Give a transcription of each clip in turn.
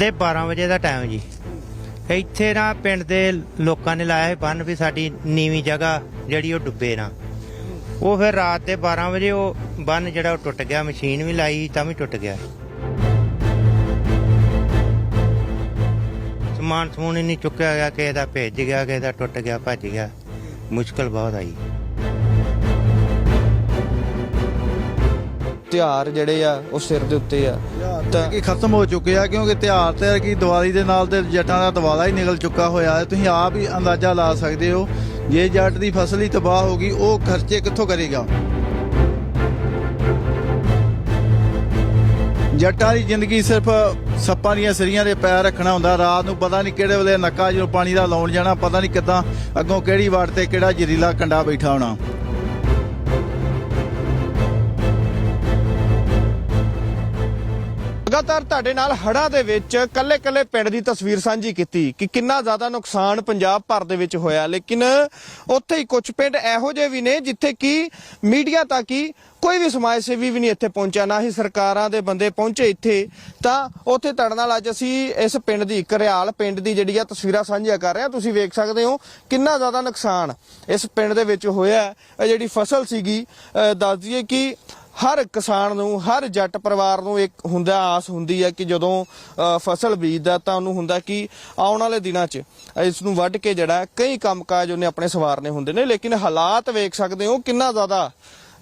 ਤੇ 12 ਵਜੇ ਦਾ ਟਾਈਮ ਜੀ। ਇੱਥੇ ਨਾ ਪਿੰਡ ਦੇ ਲੋਕਾਂ ਨੇ ਲਾਇਆ ਸੀ ਬੰਨ ਵੀ ਸਾਡੀ ਨੀਵੀਂ ਜਗ੍ਹਾ ਜਿਹੜੀ ਉਹ ਡੁੱਬੇ ਨਾ। ਉਹ ਫਿਰ ਰਾਤ ਦੇ 12 ਵਜੇ ਉਹ ਬੰਨ ਜਿਹੜਾ ਉਹ ਟੁੱਟ ਗਿਆ, ਮਸ਼ੀਨ ਵੀ ਲਾਈ ਤਾਂ ਵੀ ਟੁੱਟ ਗਿਆ। ਸਮਾਨ ਸਮੂਨ ਹੀ ਨਹੀਂ ਚੁੱਕਿਆ ਗਿਆ, ਕਿਸੇ ਦਾ ਭੇਜ ਗਿਆ, ਕਿਸੇ ਦਾ ਟੁੱਟ ਗਿਆ, ਭੱਜ ਗਿਆ। ਮੁਸ਼ਕਲ ਬਹੁਤ ਆਈ ਤਿਉਹਾਰ ਜਿਹੜੇ ਆ ਉਹ ਸਿਰ ਦੇ ਉੱਤੇ ਆ। ਤਾਂ ਕਿ ਖਤਮ ਹੋ ਚੁੱਕੇ ਆ ਕਿਉਂਕਿ ਤਿਉਹਾਰ ਤੇ ਕੀ ਦੀਵਾਲੀ ਦੇ ਨਾਲ ਤੇ ਜੱਟਾਂ ਦਾ ਦਿਵਾਲਾ ਹੀ ਨਿਕਲ ਚੁੱਕਾ ਹੋਇਆ ਹੈ। ਤੁਸੀਂ ਆਪ ਹੀ ਅੰਦਾਜ਼ਾ ਲਾ ਸਕਦੇ ਹੋ ਜੇ ਜੱਟ ਦੀ ਫਸਲ ਹੀ ਤਬਾਹ ਹੋ ਗਈ ਉਹ ਖਰਚੇ ਕਿੱਥੋਂ ਕਰੇਗਾ? ਜੱਟਾਂ ਦੀ ਜ਼ਿੰਦਗੀ ਸਿਰਫ ਸੱਪਾਂ ਦੀਆਂ ਸਰੀਆਂ ਦੇ ਪੈਰ ਰੱਖਣਾ ਹੁੰਦਾ। ਰਾਤ ਨੂੰ ਪਤਾ ਨਹੀਂ ਕਿਹੜੇ ਵੇਲੇ ਨੱਕਾ ਜਦੋਂ ਪਾਣੀ ਦਾ ਲਾਉਣ ਜਾਣਾ ਪਤਾ ਨਹੀਂ ਕਿੱਦਾਂ ਅੱਗੋਂ ਕਿਹੜੀ ਵਾਟ ਤੇ ਕਿਹੜਾ ਜ਼ਹਿਰੀਲਾ ਕੰਡਾ ਬੈਠਾ ਹੋਣਾ। ਲਗਾਤਾਰ ਤੁਹਾਡੇ ਨਾਲ ਹੜ੍ਹਾਂ ਦੇ ਵਿੱਚ ਕੱਲੇ-ਕੱਲੇ ਪਿੰਡ ਦੀ ਤਸਵੀਰ ਸਾਂਝੀ ਕੀਤੀ ਕਿ ਕਿੰਨਾ ਜ਼ਿਆਦਾ ਨੁਕਸਾਨ ਪੰਜਾਬ ਭਰ ਦੇ ਵਿੱਚ ਹੋਇਆ। ਲੇਕਿਨ ਉੱਥੇ ਹੀ ਕੁਝ ਪਿੰਡ ਇਹੋ ਜਿਹੇ ਵੀ ਨੇ ਜਿੱਥੇ ਕਿ ਮੀਡੀਆ ਤੱਕ ਹੀ ਕੋਈ ਵੀ ਸਮਾਜ ਸੇਵੀ ਵੀ ਨਹੀਂ ਇੱਥੇ ਪਹੁੰਚਿਆ, ਨਾ ਹੀ ਸਰਕਾਰਾਂ ਦੇ ਬੰਦੇ ਪਹੁੰਚੇ ਇੱਥੇ। ਤਾਂ ਉੱਥੇ ਤੁਹਾਡੇ ਨਾਲ ਅੱਜ ਅਸੀਂ ਇਸ ਪਿੰਡ ਦੀ ਕਰਿਆਲ ਪਿੰਡ ਦੀ ਜਿਹੜੀ ਆ ਤਸਵੀਰਾਂ ਸਾਂਝੀਆਂ ਕਰ ਰਹੇ ਹਾਂ। ਤੁਸੀਂ ਵੇਖ ਸਕਦੇ ਹੋ ਕਿੰਨਾ ਜ਼ਿਆਦਾ ਨੁਕਸਾਨ ਇਸ ਪਿੰਡ ਦੇ ਵਿੱਚ ਹੋਇਆ। ਇਹ ਜਿਹੜੀ ਫਸਲ ਸੀਗੀ ਅਹ ਦੱਸ ਦਈਏ ਕਿ ਹਰ ਕਿਸਾਨ ਨੂੰ, ਹਰ ਜੱਟ ਪਰਿਵਾਰ ਨੂੰ ਇੱਕ ਹੁੰਦਾ ਆਸ ਹੁੰਦੀ ਹੈ ਕਿ ਜਦੋਂ ਫਸਲ ਬੀਜਦਾ ਤਾਂ ਉਹਨੂੰ ਹੁੰਦਾ ਕਿ ਆਉਣ ਵਾਲੇ ਦਿਨਾਂ 'ਚ ਇਸ ਨੂੰ ਵੱਢ ਕੇ ਜਿਹੜਾ ਕਈ ਕੰਮਕਾਜ ਉਹਨੇ ਆਪਣੇ ਸਵਾਰਨੇ ਹੁੰਦੇ ਨੇ। ਲੇਕਿਨ ਹਾਲਾਤ ਵੇਖ ਸਕਦੇ ਹੋ ਕਿੰਨਾ ਜ਼ਿਆਦਾ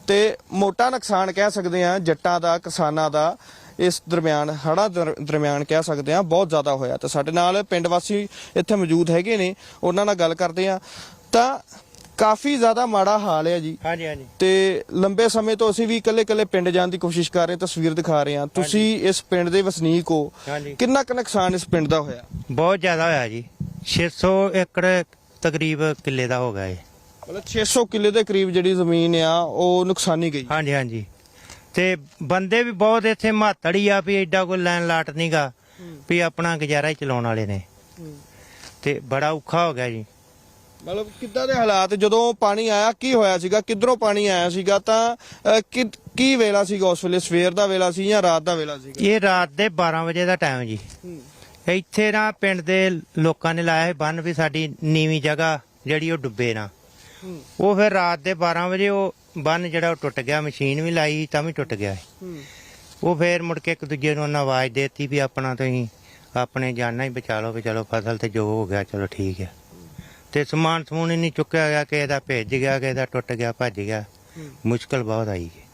ਤੇ ਮੋਟਾ ਨੁਕਸਾਨ ਕਹਿ ਸਕਦੇ ਆ ਜੱਟਾਂ ਦਾ, ਕਿਸਾਨਾਂ ਦਾ ਇਸ ਦਰਮਿਆਨ ਹੜਾ ਦਰਮਿਆਨ ਕਹਿ ਸਕਦੇ ਆ ਬਹੁਤ ਜ਼ਿਆਦਾ ਹੋਇਆ। ਤੇ ਸਾਡੇ ਨਾਲ ਪਿੰਡ ਵਾਸੀ ਇੱਥੇ ਮੌਜੂਦ ਹੈਗੇ ਨੇ, ਉਹਨਾਂ ਨਾਲ ਗੱਲ ਕਰਦੇ ਆ ਤਾਂ ਕਾਫੀ ਜ਼ਿਆਦਾ ਮਾੜਾ ਹਾਲ ਹੈ ਜੀ। ਹਾਂਜੀ ਹਾਂਜੀ। ਤੇ ਲੰਬੇ ਸਮੇਂ ਤੋਂ ਅਸੀਂ ਵੀ ਇਕੱਲੇ ਇਕੱਲੇ ਪਿੰਡ ਜਾਣ ਦੀ ਕੋਸ਼ਿਸ਼ ਕਰ ਰਹੇ ਹਾਂ ਤਸਵੀਰ ਦਿਖਾ ਰਹੇ ਹਾਂ। ਤੁਸੀਂ ਇਸ ਪਿੰਡ ਦੇ ਵਸਨੀਕ ਹੋ। ਹਾਂਜੀ। ਕਿੰਨਾ ਕੁ ਨੁਕਸਾਨ ਇਸ ਪਿੰਡ ਦਾ ਹੋਇਆ? ਬਹੁਤ ਜ਼ਿਆਦਾ ਹੋਇਆ ਜੀ। 600 ਏਕੜ ਤਕਰੀਬ ਕਿੱਲੇ ਦਾ ਹੋ ਗਿਆ ਇਹ। ਮਤਲਬ 600 ਕਿੱਲੇ ਦੇ ਕਰੀਬ ਜਿਹੜੀ ਜ਼ਮੀਨ ਆ ਉਹ ਨੁਕਸਾਨੀ ਗਈ। ਹਾਂਜੀ ਹਾਂਜੀ। ਤੇ ਬੰਦੇ ਵੀ ਬਹੁਤ ਇੱਥੇ ਮਾਤੜੀ ਆ ਵੀ ਐਡਾ ਕੋਈ ਲੈਣ ਲਾਟ ਨਹੀਂਗਾ ਵੀ ਆਪਣਾ ਗੁਜ਼ਾਰਾ ਹੀ ਚਲਾਉਣ ਵਾਲੇ ਨੇ। ਤੇ ਬੜਾ ਔਖਾ ਹੋ ਗਿਆ ਜੀ। ਮਤਲਬ ਕਿੱਦਾਂ ਦੇ ਹਾਲਾਤ ਜਦੋਂ ਪਾਣੀ ਆਇਆ ਕੀ ਹੋਇਆ ਸੀਗਾ ਕਿੱਧਰੋਂ ਪਾਣੀ ਆਇਆ ਸੀਗਾ ਤਾਂ ਅਹ, ਕਿ- ਕੀ ਵੇਲਾ ਸੀਗਾ ਉਸ ਵੇਲੇ? ਸਵੇਰ ਦਾ ਵੇਲਾ ਸੀ ਜਾਂ ਰਾਤ ਦਾ ਵੇਲਾ ਸੀਗਾ? ਇਹ ਰਾਤ ਦੇ 12 ਵਜੇ ਦਾ ਟਾਈਮ ਜੀ। ਇੱਥੇ ਨਾ ਪਿੰਡ ਦੇ ਲੋਕਾਂ ਨੇ ਲਾਇਆ ਸੀ ਬੰਨ ਵੀ ਸਾਡੀ ਨੀਵੀਂ ਜਗ੍ਹਾ ਜਿਹੜੀ ਉਹ ਡੁੱਬੇ ਨਾ। ਉਹ ਫਿਰ ਰਾਤ ਦੇ 12 ਵਜੇ ਉਹ ਬੰਨ ਜਿਹੜਾ ਉਹ ਟੁੱਟ ਗਿਆ ਮਸ਼ੀਨ ਵੀ ਲਾਈ ਤਾਂ ਵੀ ਟੁੱਟ ਗਿਆ ਉਹ ਫੇਰ ਮੁੜ ਕੇ ਇੱਕ ਦੂਜੇ ਨੂੰ ਉਹਨਾਂ ਆਵਾਜ਼ ਦੇਤੀ ਵੀ ਆਪਣਾ ਤੁਸੀਂ ਆਪਣੇ ਜਾਨਾਂ ਹੀ ਬਚਾ ਲਓ ਵੀ ਚਲੋ ਫਸਲ ਤੇ ਜੋ ਹੋ ਗਿਆ ਚਲੋ ਠੀਕ ਹੈ। ਤੇ ਸਮਾਨ ਸਮੂਨ ਹੀ ਨਹੀਂ ਚੁੱਕਿਆ ਗਿਆ ਕਿਸੇ ਦਾ ਭੇਜ ਗਿਆ ਕਿਸੇ ਦਾ ਟੁੱਟ ਗਿਆ ਭੱਜ ਗਿਆ। ਮੁਸ਼ਕਲ ਬਹੁਤ ਆਈ ਹੈ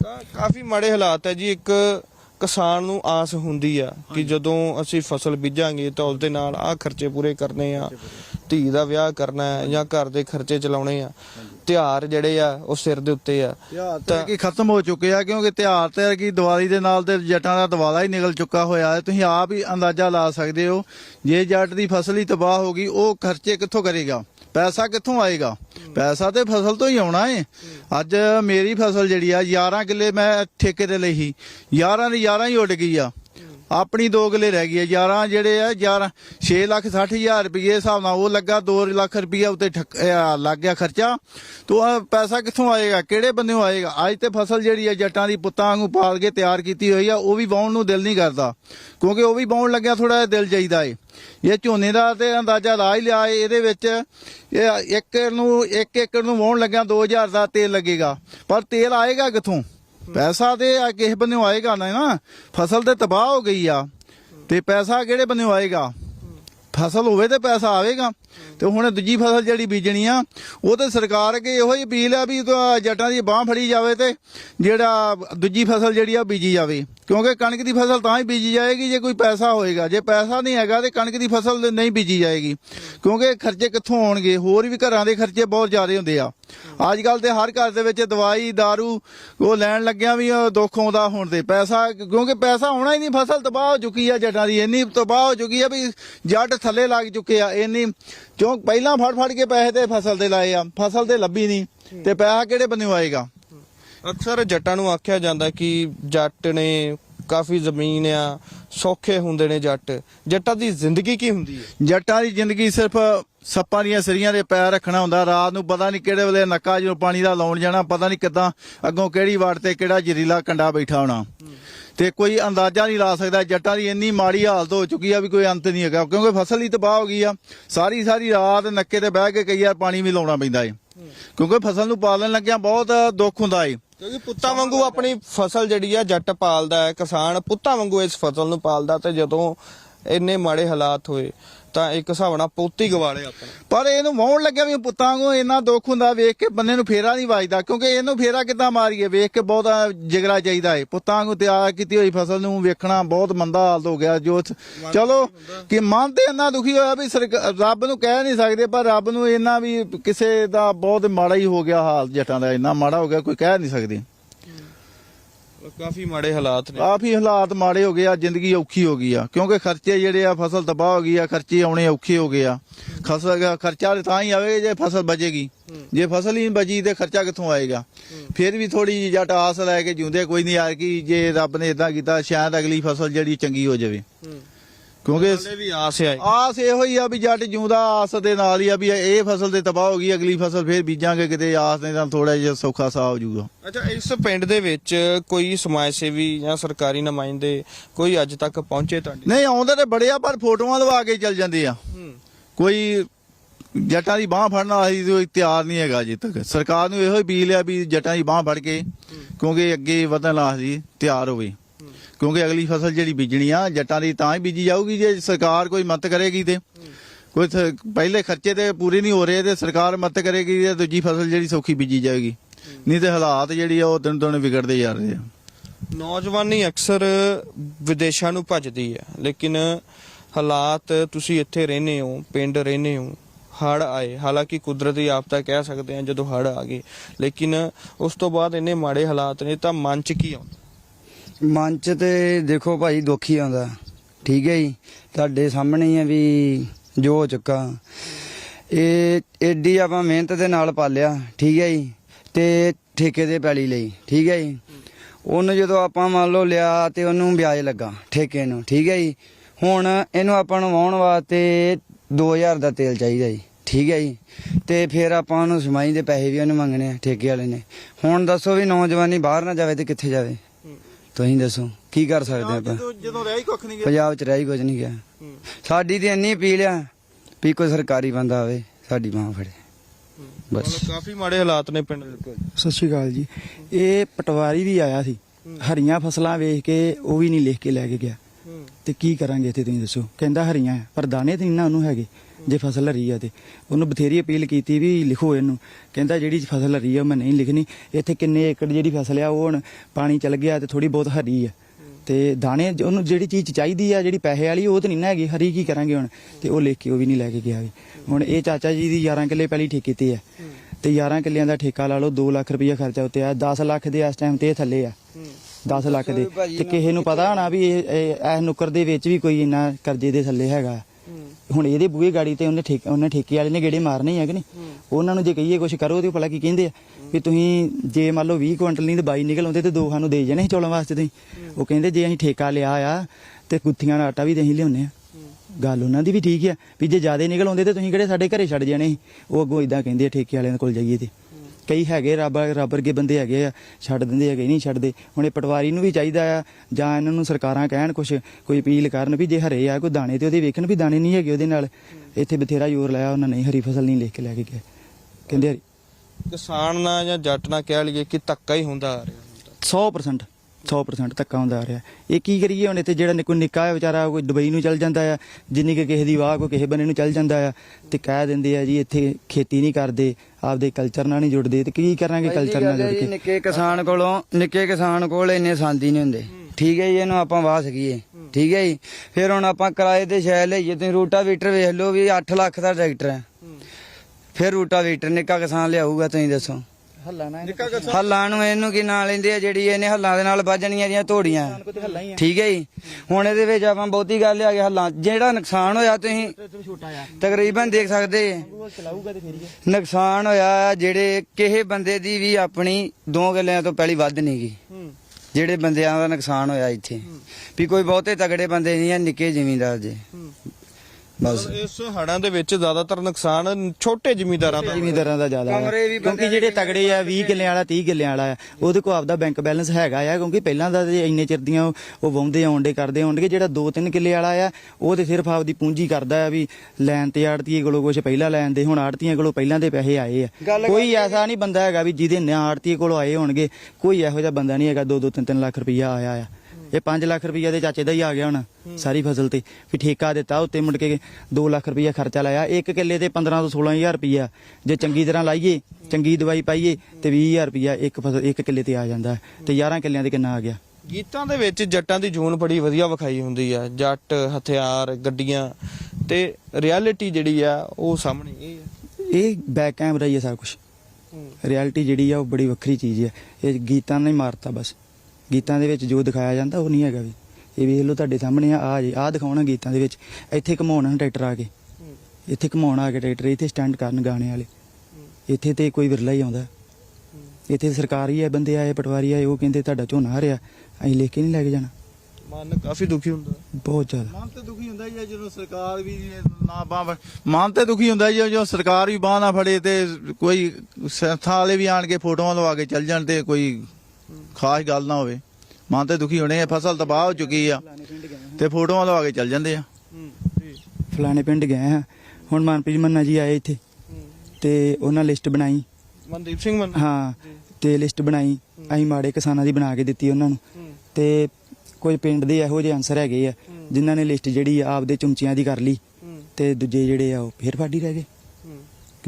ਤਾਂ ਕਾਫੀ ਮਾੜੇ ਹਾਲਾਤ ਹੈ ਜੀ ਇੱਕ ਕਿਸਾਨ ਨੂੰ ਆਸ ਹੁੰਦੀ ਆ ਕਿ ਜਦੋਂ ਅਸੀਂ ਫਸਲ ਬੀਜਾਂਗੇ ਤਾਂ ਉਸ ਦੇ ਨਾਲ ਆਹ ਖਰਚੇ ਪੂਰੇ ਕਰਨੇ ਆ। ਧੀ ਦਾ ਵਿਆਹ ਕਰਨਾ ਹੈ ਜਾਂ ਘਰ ਦੇ ਖਰਚੇ ਚਲਾਉਣੇ ਆ ਤਿਉਹਾਰ ਜਿਹੜੇ ਆ ਉਹ ਸਿਰ ਦੇ ਉੱਤੇ ਆ। ਤੇ ਕੀ ਖਤਮ ਹੋ ਚੁੱਕੇ ਆ ਕਿਉਂਕਿ ਤਿਉਹਾਰ ਤੇ ਕੀ ਦੀਵਾਲੀ ਦੇ ਨਾਲ ਤੇ ਜੱਟਾਂ ਦਾ ਦਿਵਾਲਾ ਹੀ ਨਿਕਲ ਚੁੱਕਾ ਹੋਇਆ ਹੈ। ਤੁਸੀਂ ਆਪ ਹੀ ਅੰਦਾਜ਼ਾ ਲਾ ਸਕਦੇ ਹੋ ਜੇ ਜੱਟ ਦੀ ਫਸਲ ਹੀ ਤਬਾਹ ਹੋ ਗਈ ਉਹ ਖਰਚੇ ਕਿੱਥੋਂ ਕਰੇਗਾ? ਪੈਸਾ ਕਿੱਥੋਂ ਆਏਗਾ? ਪੈਸਾ ਤੇ ਫਸਲ ਤੋਂ ਹੀ ਆਉਣਾ ਏ। ਅੱਜ ਮੇਰੀ ਫਸਲ ਜਿਹੜੀ ਆ 11 ਕਿੱਲੇ ਮੈਂ ਠੇਕੇ ਤੇ ਲਈ ਸੀ। 11 ਦੀ 11 ਹੀ ਉੱਡ ਗਈ ਆ। ਆਪਣੀ ਦੋ ਕਿੱਲੇ ਰਹਿ ਗਈ ਹੈ 11 ਜਿਹੜੇ ਆ 11 6 ਲੱਖ 60 ਹਜ਼ਾਰ ਰੁਪਏ ਹਿਸਾਬ ਨਾਲ ਉਹ ਲੱਗਾ 2 ਲੱਖ ਰੁਪਏ ਉੱਤੇ ਠੱਕ- ਲੱਗ ਗਿਆ ਖਰਚਾ। ਤੋ ਆ ਪੈਸਾ ਕਿੱਥੋਂ ਆਏਗਾ? ਕਿਹੜੇ ਬੰਨੇੋਂ ਆਏਗਾ? ਅੱਜ ਤੇ ਫਸਲ ਜਿਹੜੀ ਆ, ਜੱਟਾਂ ਦੀ ਪੁੱਤਾਂ ਵਾਂਗੂ ਪਾਲ ਕੇ ਤਿਆਰ ਕੀਤੀ ਹੋਈ ਆ, ਉਹ ਵੀ ਵਾਉਣ ਨੂੰ ਦਿਲ ਨਹੀਂ ਕਰਦਾ। ਕਿਉਂਕਿ ਉਹ ਵੀ ਵਾਉਣ ਲੱਗਿਆ ਥੋੜਾ ਜਿਹਾ ਦਿਲ ਚਾਹੀਦਾ ਏ। ਇਹ ਝੋਨੇ ਦਾ ਤੇ ਅੰਦਾਜ਼ਾ ਲਾ ਹੀ ਲਿਆ ਏ, ਇਹਦੇ ਵਿੱਚ ਇਹ ਇੱਕ ਨੂੰ, ਇੱਕ ਏਕੜ ਨੂੰ ਵਾਉਣ ਲੱਗਿਆ 2000 ਦਾ ਤੇਲ ਲੱਗੇਗਾ। ਪਰ ਤੇਲ ਆਏਗਾ ਕਿੱਥੋਂ? ਪੈਸਾ ਤੇ ਆ ਕਿਸੇ ਬੰਨੇੋਂ ਆਏਗਾ ਨਾ ਨਾ? ਫਸਲ ਤੇ ਤਬਾਹ ਹੋ ਗਈ ਆ। ਤੇ ਪੈਸਾ ਕਿਹੜੇ ਬੰਨੇੋਂ ਆਏਗਾ? ਫਸਲ ਹੋਵੇ ਤੇ ਪੈਸਾ ਆਵੇਗਾ। ਤੇ ਹੁਣ ਦੂਜੀ ਫਸਲ ਜਿਹੜੀ ਬੀਜਣੀ ਆ, ਉਹ ਤੇ ਸਰਕਾਰ ਅੱਗੇ ਇਹੋ ਹੀ ਅਪੀਲ ਆ ਵੀ ਜੱਟਾਂ ਦੀ ਬਾਹ ਫੜੀ ਜਾਵੇ ਤੇ ਜਿਹੜਾ ਦੂਜੀ ਫਸਲ ਜਿਹੜੀ ਆ ਬੀਜੀ ਜਾਵੇ। ਕਿਉਂਕਿ ਕਣਕ ਦੀ ਫਸਲ ਤਾਂ ਹੀ ਬੀਜੀ ਜਾਏਗੀ ਜੇ ਕੋਈ ਪੈਸਾ ਹੋਏਗਾ। ਜੇ ਪੈਸਾ ਨਹੀਂ ਹੈਗਾ ਤੇ ਕਣਕ ਦੀ ਫਸਲ ਨਹੀਂ ਬੀਜੀ ਜਾਏਗੀ। ਕਿਉਂਕਿ ਖਰਚੇ ਕਿੱਥੋਂ ਆਉਣਗੇ? ਹੋਰ ਵੀ ਘਰਾਂ ਦੇ ਖਰਚੇ ਬਹੁਤ ਜ਼ਿਆਦਾ ਹੁੰਦੇ ਆ। ਅੱਜ ਕੱਲ ਤੇ ਹਰ ਘਰ ਦੇ ਵਿੱਚ ਦਵਾਈ दारू ਉਹ ਲੈਣ ਲੱਗਿਆ ਵੀ ਦੁੱਖ ਆਉਂਦਾ ਹੁਣ ਤੇ। ਪੈਸਾ, ਕਿਉਂਕਿ ਪੈਸਾ ਹੋਣਾ ਹੀ ਨਹੀਂ, ਫਸਲ ਤਬਾਹ ਹੋ ਚੁੱਕੀ ਆ ਜੱਟਾਂ ਦੀ। ਇੰਨੀ ਤਬਾਹ ਹੋ ਚੁੱਕੀ ਆ ਵੀ ਜੱਟ ਥੱਲੇ ਲੱਗ ਚੁੱਕੇ ਆ। ਇੰਨੀ ਕਿਉਂ? ਪਹਿਲਾਂ ਫੜ ਫੜ ਕੇ ਪੈਸੇ ਤੇ ਫਸਲ ਤੇ ਲਾਏ ਆ। ਫਸਲ ਤੇ ਲੱਭੀ ਨਹੀਂ। ਤੇ ਪੈਸਾ ਕਿਹੜੇ ਬੰਨੇੋਂ ਆਏਗਾ? ਅਕਸਰ ਜੱਟਾਂ ਨੂੰ ਆਖਿਆ ਜਾਂਦਾ ਕਿ ਜੱਟ ਨੇ ਕਾਫੀ ਜ਼ਮੀਨ ਆ ਸੌਖੇ ਹੁੰਦੇ ਨੇ ਜੱਟ। ਜੱਟਾਂ ਦੀ ਜ਼ਿੰਦਗੀ ਕੀ ਹੁੰਦੀ ਹੈ? ਜੱਟਾਂ ਦੀ ਜ਼ਿੰਦਗੀ ਸਿਰਫ ਸੱਪਾਂ ਦੀਆਂ ਸਰੀਆਂ ਦੇ ਪੈਰ ਰੱਖਣਾ ਹੁੰਦਾ। ਰਾਤ ਨੂੰ ਪਤਾ ਨਹੀਂ ਕਿਹੜੇ ਵੇਲੇ ਨੱਕਾ ਜਦੋਂ ਪਾਣੀ ਦਾ ਲਾਉਣ ਜਾਣਾ ਪਤਾ ਨਹੀਂ ਕਿੱਦਾਂ ਅੱਗੋਂ ਕਿਹੜੀ ਵਾਟ ਤੇ ਕਿਹੜਾ ਜ਼ਹਿਰੀਲਾ ਕੰਡਾ ਬੈਠਾ ਹੋਣਾ। ਤੇ ਕੋਈ ਅੰਦਾਜ਼ਾ ਨਹੀਂ ਲਾ ਸਕਦਾ, ਜੱਟਾਂ ਦੀ ਇੰਨੀ ਮਾੜੀ ਹਾਲਤ ਹੋ ਚੁੱਕੀ ਆ ਵੀ ਕੋਈ ਅੰਤ ਨਹੀਂ ਹੈਗਾ, ਕਿਉਂਕਿ ਫਸਲ ਹੀ ਤਬਾਹ ਹੋ ਗਈ ਆ। ਸਾਰੀ ਸਾਰੀ ਰਾਤ ਨੱਕੇ ਤੇ ਬਹਿ ਕੇ ਕਈ ਵਾਰ ਪਾਣੀ ਵੀ ਲਾਉਣਾ ਪੈਂਦਾ ਏ। ਕਿਉਂਕਿ ਫਸਲ ਨੂੰ ਪਾਲਣ ਲੱਗਿਆ ਬਹੁਤ ਦੁੱਖ ਹੁੰਦਾ ਏ। ਕਿਉਂਕਿ ਪੁੱਤਾਂ ਵਾਂਗੂ ਆਪਣੀ ਫਸਲ ਜਿਹੜੀ ਆ, ਜੱਟ ਪਾਲਦਾ ਹੈ, ਕਿਸਾਨ ਪੁੱਤਾਂ ਵਾਂਗੂ ਇਸ ਫਸਲ ਨੂੰ ਪਾਲਦਾ ਤੇ ਜਦੋਂ ਇੰਨੇ ਮਾੜੇ ਹਾਲਾਤ ਹੋਏ। ਤਾਂ ਇੱਕ ਹਿਸਾਬ ਨਾਲ ਪੋਤੀ ਗਵਾ ਲਿਆ ਪਰ ਇਹਨੂੰ ਵਾਉਣ ਲੱਗਿਆ ਵੀ ਪੁੱਤਾਂ ਨੂੰ ਇੰਨਾ ਦੁੱਖ ਹੁੰਦਾ ਵੇਖ ਕੇ ਬੰਦੇ ਨੂੰ ਫੇਰਾ ਨਹੀਂ ਵੱਜਦਾ, ਕਿਉਂਕਿ ਇਹਨੂੰ ਫੇਰਾ ਕਿੱਦਾਂ ਮਾਰੀਏ? ਵੇਖ ਕੇ ਬਹੁਤ ਜਿਗਰਾ ਚਾਹੀਦਾ ਏ। ਪੁੱਤਾਂ ਨੂੰ ਤਿਆਰ ਕੀਤੀ ਹੋਈ ਫਸਲ ਨੂੰ ਵੇਖਣਾ ਬਹੁਤ ਮੰਦਾ ਹਾਲਤ ਹੋ ਗਿਆ ਜੋ ਚਲੋ, ਕਿ ਮਨ ਤੇ ਇੰਨਾ ਦੁਖੀ ਹੋਇਆ ਵੀ ਸਰਕ- ਰੱਬ ਨੂੰ ਕਹਿ ਨਹੀਂ ਸਕਦੇ, ਪਰ ਰੱਬ ਨੂੰ ਇੰਨਾ ਵੀ ਕਿਸੇ ਦਾ ਬਹੁਤ ਮਾੜਾ ਹੀ ਹੋ ਗਿਆ ਹਾਲ ਜੱਟਾਂ ਦਾ। ਇੰਨਾ ਮਾੜਾ ਹੋ ਗਿਆ, ਕੋਈ ਕਹਿ ਨਹੀਂ ਸਕਦੇ। ਕਾਫੀ ਮਾੜੇ ਹਾਲਾਤ ਨੇ। ਕਾਫੀ ਹਾਲਾਤ ਮਾੜੇ ਹੋ ਗਏ ਆ, ਜ਼ਿੰਦਗੀ ਔਖੀ ਹੋ ਗਈ ਆ। ਕਿਉਂਕਿ ਖਰਚੇ ਜਿਹੜੇ ਆ, ਫਸਲ ਤਬਾਹ ਹੋ ਗਈ ਆ, ਖਰਚੇ ਆਉਣੇ ਔਖੇ ਹੋ ਗਏ ਆ। ਖਸਲ ਖਰਚਾ ਤਾਂ ਹੀ ਆਵੇਗਾ ਜੇ ਫਸਲ ਬਚੇਗੀ। ਜੇ ਫਸਲ ਹੀ ਬਚੀ ਤੇ ਖਰਚਾ ਕਿੱਥੋਂ ਆਏਗਾ? ਫਿਰ ਵੀ ਥੋੜੀ ਜਿਹੀ ਜੱਟ ਆਸ ਲੈ ਕੇ ਜਿਉਂਦੇ ਕੋਈ ਨਹੀਂ ਆ ਕਿ ਜੇ ਰੱਬ ਨੇ ਇਦਾਂ ਕੀਤਾ, ਸ਼ਾਇਦ ਅਗਲੀ ਫਸਲ ਜਿਹੜੀ ਚੰਗੀ ਹੋ ਜਾਵੇ। ਕਿਉਂਕਿ ਵੀ ਆਸ ਹੈ। ਆਸ ਇਹੋ ਹੀ ਆ ਵੀ ਜੱਟ ਜਿਉਂਦਾ ਆਸ ਦੇ ਨਾਲ ਹੀ ਆ ਵੀ ਇਹ ਫਸਲ ਤੇ ਤਬਾਹ ਹੋ ਗਈ ਅਗਲੀ ਫਸਲ ਫਿਰ ਬੀਜਾਂਗੇ ਕਿਤੇ ਆਸ ਦੇ ਨਾਲ ਥੋੜਾ ਜਿਹਾ ਸੌਖਾ ਸਾ ਹੋ ਜਾਊਗਾ। ਅੱਛਾ ਇਸ ਪਿੰਡ ਦੇ ਵਿੱਚ ਕੋਈ ਸਮਾਜ ਸੇਵੀ ਜਾਂ ਸਰਕਾਰੀ ਨੁਮਾਇੰਦੇ ਕੋਈ ਅੱਜ ਤੱਕ ਪਹੁੰਚੇ ਤੁਹਾਡੇ? ਨਹੀਂ ਆਉਂਦੇ ਤੇ ਬੜੇ ਆ ਪਰ ਫੋਟੋਆਂ ਲਵਾ ਕੇ ਚੱਲ ਜਾਂਦੇ ਆ। ਕੋਈ ਜੱਟਾਂ ਦੀ ਬਾਹ ਫੜਨ ਵਾਲੀ ਕੋਈ ਤਿਆਰ ਨਹੀਂ ਹੈਗਾ ਅਜੇ ਤੱਕ। ਸਰਕਾਰ ਨੂੰ ਇਹੋ ਹੀ ਅਪੀਲ ਆ ਵੀ ਜੱਟਾਂ ਦੀ ਬਾਹ ਫੜ ਕੇ ਕਿਉਂਕਿ ਅੱਗੇ ਵਧਣ ਵਾਸਤੇ ਤਿਆਰ ਹੋਵੇ। ਕਿਉਂਕਿ ਅਗਲੀ ਫਸਲ ਜਿਹੜੀ ਬੀਜਣੀ ਆ, ਜੱਟਾਂ ਦੀ ਤਾਂ ਹੀ ਬੀਜੀ ਜਾਊਗੀ ਜੇ ਸਰਕਾਰ ਕੋਈ ਮਦਦ ਕਰੇਗੀ ਤੇ। ਕੋਈ ਪਹਿਲੇ ਖਰਚੇ ਤੇ ਪੂਰੇ ਨਹੀਂ ਹੋ ਰਹੇ ਤੇ ਸਰਕਾਰ ਮਦਦ ਕਰੇਗੀ ਤੇ ਦੂਜੀ ਫਸਲ ਜਿਹੜੀ ਸੌਖੀ ਬੀਜੀ ਜਾਏਗੀ। ਨਹੀਂ ਤੇ ਹਾਲਾਤ ਜਿਹੜੀ ਆ, ਉਹ ਦਿਨ ਦਿਨ ਵਿਗੜਦੇ ਜਾ ਰਹੇ ਆ। ਨੌਜਵਾਨੀ ਅਕਸਰ ਵਿਦੇਸ਼ਾਂ ਨੂੰ ਭੱਜਦੀ ਹੈ ਲੇਕਿਨ ਹਾਲਾਤ ਤੁਸੀਂ ਇੱਥੇ ਰਹਿੰਦੇ ਹੋ, ਪਿੰਡ ਰਹਿੰਦੇ ਹੋ ਹੜ ਆਏ। ਹਾਲਾਂਕਿ ਕੁਦਰਤੀ ਆਫਤਾ ਕਹਿ ਸਕਦੇ ਆ ਜਦੋਂ ਹੜ ਆ ਗਏ, ਲੇਕਿਨ ਉਸ ਤੋਂ ਬਾਅਦ ਇੰਨੇ ਮਾੜੇ ਹਾਲਾਤ ਨੇ ਤਾਂ ਮਨ ਚ ਕੀ ਆਉਂਦਾ? ਮਨ ਚ ਤੇ ਦੇਖੋ ਭਾਈ ਦੁੱਖ ਹੀ ਆਉਂਦਾ। ਠੀਕ ਹੈ ਜੀ? ਤੁਹਾਡੇ ਸਾਹਮਣੇ ਹੀ ਆ ਵੀ ਜੋ ਹੋ ਚੁੱਕਾ। ਇਹ, ਏਡੀ ਆਪਾਂ ਮਿਹਨਤ ਦੇ ਨਾਲ ਪਾਲਿਆ, ਠੀਕ ਹੈ ਜੀ? ਤੇ ਠੇਕੇ ਦੇ ਪੈਲੀ ਲਈ, ਠੀਕ ਹੈ ਜੀ? ਉਹਨੂੰ ਜਦੋਂ ਆਪਾਂ ਮੰਨ ਲਓ ਲਿਆ ਤੇ ਉਹਨੂੰ ਵਿਆਜ ਲੱਗਾ ਠੇਕੇ ਨੂੰ, ਠੀਕ ਹੈ ਜੀ? ਹੁਣ ਇਹਨੂੰ ਆਪਾਂ ਨੂੰ ਵਾਉਣ ਵਾਸਤੇ 2000 ਦਾ ਤੇਲ ਚਾਹੀਦਾ ਜੀ, ਠੀਕ ਹੈ ਜੀ? ਤੇ ਫਿਰ ਆਪਾਂ ਉਹਨੂੰ ਸਮਾਈ ਦੇ ਪੈਸੇ ਵੀ ਉਹਨੇ ਮੰਗਣੇ ਆ, ਠੇਕੇ ਵਾਲੇ ਨੇ। ਹੁਣ ਦੱਸੋ ਵੀ ਨੌਜਵਾਨੀ ਬਾਹਰ ਨਾ ਜਾਵੇ ਤੇ ਕਿੱਥੇ ਜਾਵੇ? ਤੁਸੀਂ ਦੱਸੋ ਕੀ ਕਰ ਸਕਦੇ ਆਪਾਂ? ਜਦੋਂ ਰਹਿ ਹੀ ਕੁੱਖ ਨਹੀਂ ਪੰਜਾਬ ਚ ਰਹਿ ਹੀ ਕੁਝ ਨਹੀਂ ਗਿਆ ਸਾਡੀ ਤੇ ਇੰਨੀ ਅਪੀਲ ਆ ਵੀ ਕੋਈ ਸਰਕਾਰੀ ਬੰਦਾ ਆਵੇ ਸਾਡੀ ਬਾਂਹ ਫੜੇ। ਬਸ। ਮਤਲਬ ਕਾਫੀ ਮਾੜੇ ਹਾਲਾਤ ਨੇ ਪਿੰਡ ਦੇ ਸਤਿ ਸ਼੍ਰੀ ਅਕਾਲ ਜੀ। ਇਹ ਪਟਵਾਰੀ ਵੀ ਆਇਆ ਸੀ। ਹਰੀਆਂ ਫਸਲਾਂ ਵੇਖ ਕੇ ਉਹ ਵੀ ਨਹੀਂ ਲਿਖ ਕੇ ਲੈ ਕੇ ਗਿਆ। ਤੇ ਕੀ ਕਰਾਂਗੇ ਇੱਥੇ ਤੁਸੀਂ ਦੱਸੋ? ਕਹਿੰਦਾ ਹਰੀਆਂ ਹੈ, ਪਰ ਦਾਣੇ ਤੇ ਇਹਨਾਂ ਉਹਨੂੰ ਹੈਗੇ। ਜੇ ਫਸਲ ਹਰੀ ਆ ਤੇ। ਉਹਨੂੰ ਬਥੇਰੀ ਅਪੀਲ ਕੀਤੀ ਵੀ ਲਿਖੋ ਇਹਨੂੰ। ਕਹਿੰਦਾ ਜਿਹੜੀ ਫਸਲ ਹਰੀ ਆ ਮੈਂ ਨਹੀਂ ਲਿਖਣੀ। ਇੱਥੇ ਕਿੰਨੇ ਏਕੜ ਜਿਹੜੀ ਫਸਲ ਆ, ਉਹ ਹੁਣ ਪਾਣੀ ਚਲ ਗਿਆ ਤੇ ਥੋੜੀ ਬਹੁਤ ਹਰੀ ਆ। ਤੇ ਦਾਣੇ ਉਹਨੂੰ ਜਿਹੜੀ ਚੀਜ਼ ਚਾਹੀਦੀ ਆ, ਜਿਹੜੀ ਪੈਸੇ ਵਾਲੀ, ਉਹ ਤਾਂ ਨਹੀਂ ਨਾ ਹੈਗੀ। ਹਰੀ ਕੀ ਕਰਾਂਗੇ ਹੁਣ? ਤੇ ਉਹ ਲਿਖ ਕੇ ਉਹ ਵੀ ਨਹੀਂ ਲੈ ਕੇ ਗਿਆ ਵੀ। ਹੁਣ ਇਹ ਚਾਚਾ ਜੀ ਦੀ 11 ਕਿੱਲੇ ਪਹਿਲੀ ਠੇਕੇ ਤੇ ਆ। ਤੇ 11 ਕਿੱਲਿਆਂ ਦਾ ਠੇਕਾ ਲਾ ਲਓ 2 ਲੱਖ ਰੁਪਈਆ ਖਰਚਾ ਉੱਤੇ ਆ। 10 ਲੱਖ ਦੇ ਇਸ ਟਾਈਮ ਤੇ ਇਹ ਥੱਲੇ ਆ। 10 ਲੱਖ ਦੇ। ਤੇ ਕਿਸੇ ਨੂੰ ਪਤਾ ਹੋਣਾ ਵੀ ਇਹ, ਇਹ- ਇਸ ਨੁੱਕਰ ਦੇ ਵਿੱਚ ਵੀ ਕੋਈ ਇੰਨਾ ਕਰਜ਼ੇ ਦੇ ਥੱਲੇ ਹੈਗਾ। ਹੁਣ ਇਹਦੇ ਬੂਹੇ ਗਾੜੀ ਤੇ ਉਹਨੇ ਠੇਕੇ ਉਹਨੇ ਠੇਕੇ ਵਾਲੇ ਨੇ ਗੇੜੇ ਮਾਰਨੇ ਹੀ ਆ ਕਿ ਨਹੀਂ? ਉਹਨਾਂ ਨੂੰ ਜੇ ਕਹੀਏ ਕੁਝ ਕਰੋ ਤੇ ਉਹ ਭਲਾ ਕੀ ਕਹਿੰਦੇ ਆ? ਵੀ ਤੁਸੀਂ ਜੇ ਮੰਨ ਲਓ 20 ਕੁਇੰਟਲ ਨਹੀਂ ਤੇ 22 ਨਿਕਲ ਆਉਂਦੇ ਤੇ ਦੋ ਸਾਨੂੰ ਦੇ ਜਾਣੇ ਸੀ ਚੌਲਾਂ ਵਾਸਤੇ ਤੁਸੀਂ। ਉਹ ਕਹਿੰਦੇ ਜੇ ਅਸੀਂ ਠੇਕਾ ਲਿਆ ਆ ਤੇ ਗੁੱਥੀਆਂ ਦਾ ਆਟਾ ਵੀ ਤੇ ਅਸੀਂ ਲਿਆਉਂਦੇ ਆ। ਗੱਲ ਉਹਨਾਂ ਦੀ ਵੀ ਠੀਕ ਆ। ਵੀ ਜੇ ਜ਼ਿਆਦਾ ਨਿਕਲ ਆਉਂਦੇ ਤੇ ਤੁਸੀਂ ਕਿਹੜੇ ਸਾਡੇ ਘਰੇ ਛੱਡ ਜਾਣੇ ਉਹ ਅੱਗੋਂ ਇਦਾਂ ਕਹਿੰਦੇ ਆ ਠੇਕੇ ਵਾਲਿਆਂ ਕੋਲ ਜਾਈਏ ਤੇ। ਕਈ ਹੈਗੇ ਰੱਬ ਰੱਬ ਵਰਗੇ ਬੰਦੇ ਹੈਗੇ ਆ ਛੱਡ ਦਿੰਦੇ ਹੈਗੇ ਨਹੀਂ ਛੱਡਦੇ। ਹੁਣ ਇਹ ਪਟਵਾਰੀ ਨੂੰ ਵੀ ਚਾਹੀਦਾ ਆ ਜਾਂ ਇਹਨਾਂ ਨੂੰ ਸਰਕਾਰਾਂ ਕਹਿਣ ਕੁਛ ਕੋਈ ਅਪੀਲ ਕਰਨ ਵੀ ਜੇ ਹਰੇ ਆ ਕੋਈ ਦਾਣੇ ਤੇ ਉਹਦੇ ਵੇਖਣ ਵੀ ਦਾਣੇ ਨਹੀਂ ਹੈਗੇ ਉਹਦੇ ਨਾਲ। ਇੱਥੇ ਬਥੇਰਾ ਜ਼ੋਰ ਲਾਇਆ ਉਹਨਾਂ ਨਹੀਂ ਹਰੀ ਫਸਲ ਨਹੀਂ ਲਿਖ ਕੇ ਲੈ ਕੇ ਗਏ। ਕਹਿੰਦੇ ਕਿਸਾਨ ਨਾਲ ਜਾਂ ਜੱਟ ਨਾਲ ਕਹਿ ਲਈਏ ਕਿ ਧੱਕਾ ਹੀ ਹੁੰਦਾ ਆ ਰਿਹਾ। 100% 100% ਧੱਕਾ ਹੁੰਦਾ ਆ ਰਿਹਾ। ਇਹ ਕੀ ਕਰੀਏ ਹੁਣ ਇੱਥੇ ਜਿਹੜਾ ਕੋਈ ਨਿੱਕਾ ਹੈ ਵਿਚਾਰਾ ਕੋਈ ਦੁਬਈ ਨੂੰ ਚੱਲ ਜਾਂਦਾ ਆ ਜਿੰਨੀ ਕਿ ਕਿਸੇ ਦੀ ਵਾਹ ਕੋਈ ਕਿਸੇ ਬੰਨੇ ਨੂੰ ਚੱਲ ਜਾਂਦਾ ਆ ਤੇ ਕਹਿ ਦਿੰਦੇ ਆ ਜੀ ਇੱਥੇ ਖੇਤੀ ਨਹੀਂ ਕਰਦੇ ਆਪਦੇ ਕਲਚਰ ਨਾਲ ਨਹੀਂ ਜੁੜਦੇ ਤੇ ਕੀ ਕਰਾਂਗੇ ਕਲਚਰ ਨਾਲ ਜੁੜ ਕੇ? ਨਿੱਕੇ ਕਿਸਾਨ ਕੋਲੋਂ ਨਿੱਕੇ ਕਿਸਾਨ ਕੋਲ ਇੰਨੇ ਸੰਦੀ ਨਹੀਂ ਹੁੰਦੇ। ਠੀਕ ਹੈ ਜੀ ਇਹਨੂੰ ਆਪਾਂ ਵਾਹ ਸਕੀਏ। ਠੀਕ ਹੈ ਜੀ ਫਿਰ ਹੁਣ ਆਪਾਂ ਕਿਰਾਏ ਤੇ ਸ਼ੈ ਲਈਏ ਤੁਸੀਂ ਰੂਟਾਵੀਟਰ ਵੇਖ ਲਓ ਵੀ 8 ਲੱਖ ਦਾ ਟਰੈਕਟਰ ਹੈ। ਫਿਰ ਰੂਟਾਵੀਟਰ ਨਿੱਕਾ ਕਿਸਾਨ ਲਿਆਊਗਾ ਤੁਸੀਂ ਦੱਸੋ। ਹੱਲਾ ਨਾ ਹੱਲਾਂ ਨੂੰ ਇਹਨੂੰ ਕੀ ਨਾਂ ਲੈਂਦੇ ਆ ਜਿਹੜੀ ਇਹਨੇ ਹੱਲਾਂ ਦੇ ਨਾਲ ਵੱਜਣੀਆਂ ਦੀਆਂ ਧੋੜੀਆਂ ਠੀਕ ਹੈ ਜੀ? ਹੁਣ ਇਹਦੇ ਵਿੱਚ ਆਪਾਂ ਬਹੁਤੀ ਗੱਲ ਆ ਕਿ ਹੱਲਾਂ ਜਿਹੜਾ ਨੁਕਸਾਨ ਹੋਇਆ ਤੁਸੀਂ ਤਕਰੀਬਨ ਦੇਖ ਸਕਦੇ। ਜੀ। ਚਲਾਊਗਾ ਤੇ ਫੇਰ ਹੀ ਨੁਕਸਾਨ ਹੋਇਆ ਜਿਹੜੇ ਕਿਸੇ ਬੰਦੇ ਦੀ ਵੀ ਆਪਣੀ ਦੋ ਗੱਲਿਆਂ ਤੋਂ ਪਹਿਲੀ ਵੱਧ ਨਹੀਂ ਗਈ। ਜਿਹੜੇ ਬੰਦਿਆਂ ਦਾ ਨੁਕਸਾਨ ਹੋਇਆ ਇੱਥੇ। ਵੀ ਕੋਈ ਬਹੁਤੇ ਤਗੜੇ ਬੰਦੇ ਨਹੀਂ ਆ ਨਿੱਕੇ ਜ਼ਿਮੀਂਦਾਰ ਜੇ। ਬਸ। ਇਸ ਹੜਾਂ ਦੇ ਵਿੱਚ ਜ਼ਿਆਦਾਤਰ ਨੁਕਸਾਨ ਛੋਟੇ ਜ਼ਿਮੀਂਦਾਰਾਂ ਦਾ ਜ਼ਿਮੀਂਦਾਰਾਂ ਦਾ ਜ਼ਿਆਦਾ ਹੈ। ਕਿਉਂਕਿ ਜਿਹੜੇ ਤਗੜੇ ਆ 20 ਕਿੱਲਿਆਂ ਵਾਲਾ 30 ਕਿੱਲਿਆਂ ਵਾਲਾ ਆ ਉਹਦੇ ਕੋਲ ਆਪਦਾ ਬੈਂਕ ਬੈਲੈਂਸ ਹੈਗਾ ਆ ਕਿਉਂਕਿ ਪਹਿਲਾਂ ਦਾ ਤੇ ਇੰਨੇ ਚਿਰ ਦੀਆਂ ਉਹ- ਉਹ ਵਾਉਂਦੇ ਆਉਂਦੇ ਕਰਦੇ ਆਉਂਦੇ ਜਿਹੜਾ 2-3 ਕਿੱਲੇ ਵਾਲਾ ਆ ਉਹ ਤੇ ਸਿਰਫ ਆਪਦੀ ਪੂੰਜੀ ਕਰਦਾ ਆ ਵੀ ਲੈਣ ਤੇ ਆੜਤੀਏ ਕੋਲੋਂ ਕੁਝ ਪਹਿਲਾਂ ਲੈਣ ਦੇ ਹੁਣ ਆੜਤੀਆਂ ਕੋਲੋਂ ਪਹਿਲਾਂ ਦੇ ਪੈਸੇ ਆਏ ਆ। ਕੋਈ ਐਸਾ ਨਹੀਂ ਬੰਦਾ ਹੈਗਾ ਵੀ ਜਿਹਦੇ ਨਾ ਆੜਤੀਏ ਕੋਲੋਂ ਆਏ ਹੋਣਗੇ ਕੋਈ ਇਹੋ ਜਿਹਾ ਬੰਦਾ ਨਹੀਂ ਹੈਗਾ 2-2 3-3 ਲੱਖ ਰੁਪਈਆ ਆਇਆ ਆ। ਇਹ 5 ਲੱਖ ਰੁਪਈਆ ਦੇ ਚਾਚੇ ਦਾ ਹੀ ਆ ਗਿਆ ਹੁਣ ਸਾਰੀ ਫਸਲ ਤੇ। ਵੀ ਠੇਕਾ ਦਿੱਤਾ ਉੱਤੇ ਮੁੜ ਕੇ 2 ਲੱਖ ਰੁਪਈਆ ਖਰਚਾ ਲਾਇਆ। ਇੱਕ ਕਿੱਲੇ ਤੇ 15 ਤੋਂ 16000 ਰੁਪਈਆ। ਜੇ ਚੰਗੀ ਤਰ੍ਹਾਂ ਲਾਈਏ ਚੰਗੀ ਦਵਾਈ ਪਾਈਏ ਤੇ 20000 ਰੁਪਈਆ ਇੱਕ ਫਸਲ ਇੱਕ ਕਿੱਲੇ ਤੇ ਆ ਜਾਂਦਾ। ਤੇ 11 ਕਿੱਲਿਆਂ ਦੇ ਕਿੰਨਾ ਆ ਗਿਆ। ਗੀਤਾਂ ਦੇ ਵਿੱਚ ਜੱਟਾਂ ਦੀ ਜੂਨ ਬੜੀ ਵਧੀਆ ਵਿਖਾਈ ਹੁੰਦੀ ਆ। ਜੱਟ ਹਥਿਆਰ ਗੱਡੀਆਂ ਤੇ ਰਿਐਲਿਟੀ ਜਿਹੜੀ ਆ ਉਹ ਸਾਹਮਣੇ ਇਹ ਆ। ਇਹ ਬੈਕ ਕੈਮਰਾ ਹੀ ਹੈ ਸਾਰਾ ਕੁਝ ਰਿਐਲਿਟੀ ਜਿਹੜੀ ਆ ਉਹ ਬੜੀ ਵੱਖਰੀ ਚੀਜ਼ ਹੈ ਇਹ ਗੀਤਾਂ ਨੇ ਮਾਰਤਾ ਬਸ। ਗੀਤਾਂ ਦੇ ਵਿੱਚ ਜੋ ਦਿਖਾਇਆ ਜਾਂਦਾ ਉਹ ਨਹੀਂ ਹੈਗਾ ਵੀ। ਇਹ ਵੇਖ ਲਓ ਤੁਹਾਡੇ ਸਾਹਮਣੇ ਆ ਆ ਜੀ ਆ ਦਿਖਾਉਣਾ ਗੀਤਾਂ ਦੇ ਵਿੱਚ। ਇੱਥੇ ਘਮਾਉਣਾ ਟਰੈਕਟਰ ਆ ਕੇ। ਇੱਥੇ ਘਮਾਉਣ ਆ ਕੇ ਟਰੈਕਟਰ ਇੱਥੇ ਸਟੈਂਡ ਕਰਨ ਗਾਣੇ ਵਾਲੇ। ਇੱਥੇ ਤੇ ਕੋਈ ਵਿਰਲਾ ਹੀ ਆਉਂਦਾ। ਇੱਥੇ ਸਰਕਾਰੀ ਹੈ ਬੰਦੇ ਆਏ ਪਟਵਾਰੀ ਆਏ ਉਹ ਕਹਿੰਦੇ ਤੁਹਾਡਾ ਝੋਨਾ ਹਰਿਆ ਅਸੀਂ ਲਿਖ ਕੇ ਨਹੀਂ ਲੈ ਕੇ ਜਾਣਾ। ਮਨ ਕਾਫੀ ਦੁਖੀ ਹੁੰਦਾ। ਬਹੁਤ ਜ਼ਿਆਦਾ। ਮਨ ਤੇ ਦੁਖੀ ਹੁੰਦਾ ਹੀ ਆ ਜਦੋਂ ਸਰਕਾਰ ਵੀ ਨਾ ਬਾਹ ਮਨ ਤੇ ਦੁਖੀ ਹੁੰਦਾ ਹੀ ਆ ਜਦੋਂ ਸਰਕਾਰ ਵੀ ਬਾਹ ਨਾ ਫੜੇ ਤੇ ਕੋਈ ਸੰਸਥਾ ਵਾਲੇ ਵੀ ਆਣ ਕੇ ਫੋਟੋਆਂ ਲਵਾ ਕੇ ਚੱਲ ਜਾਣ ਤੇ ਕੋਈ ਖਾਸ ਗੱਲ ਨਾ ਹੋਵੇ। ਮਨ ਤੇ ਦੁਖੀ ਹੋਣੇ ਆ ਫਸਲ ਤਬਾਹ ਹੋ ਚੁੱਕੀ ਆ ਤੇ ਫੋਟੋਆਂ ਲਵਾ ਕੇ ਚੱਲ ਜਾਂਦੇ ਆ। ਫਲਾਣੇ ਪਿੰਡ ਗਏ ਆ। ਹੁਣ ਮਨਪ੍ਰੀਤ ਮੰਨਾ ਜੀ ਆਏ ਇੱਥੇ ਤੇ ਉਹਨਾਂ ਲਿਸਟ ਬਣਾਈ। ਮਨਦੀਪ ਸਿੰਘ ਮੰਨ? ਹਾਂ ਤੇ ਲਿਸਟ ਬਣਾਈ। ਅਸੀਂ ਮਾੜੇ ਕਿਸਾਨਾਂ ਦੀ ਬਣਾ ਕੇ ਦਿੱਤੀ ਉਹਨਾਂ ਨੂੰ। ਤੇ ਕੋਈ ਪਿੰਡ ਦੇ ਇਹੋ ਜਿਹੇ ਅਨਸਰ ਹੈਗੇ ਆ ਜਿਨ੍ਹਾਂ ਨੇ ਲਿਸਟ ਜਿਹੜੀ ਆ ਆਪਦੇ ਚੁੰਚਿਆਂ ਦੀ ਕਰ ਲਈ। ਤੇ ਦੂਜੇ ਜਿਹੜੇ ਆ ਉਹ ਫੇਰ ਫਾਡੀ ਰਹਿ ਗਏ।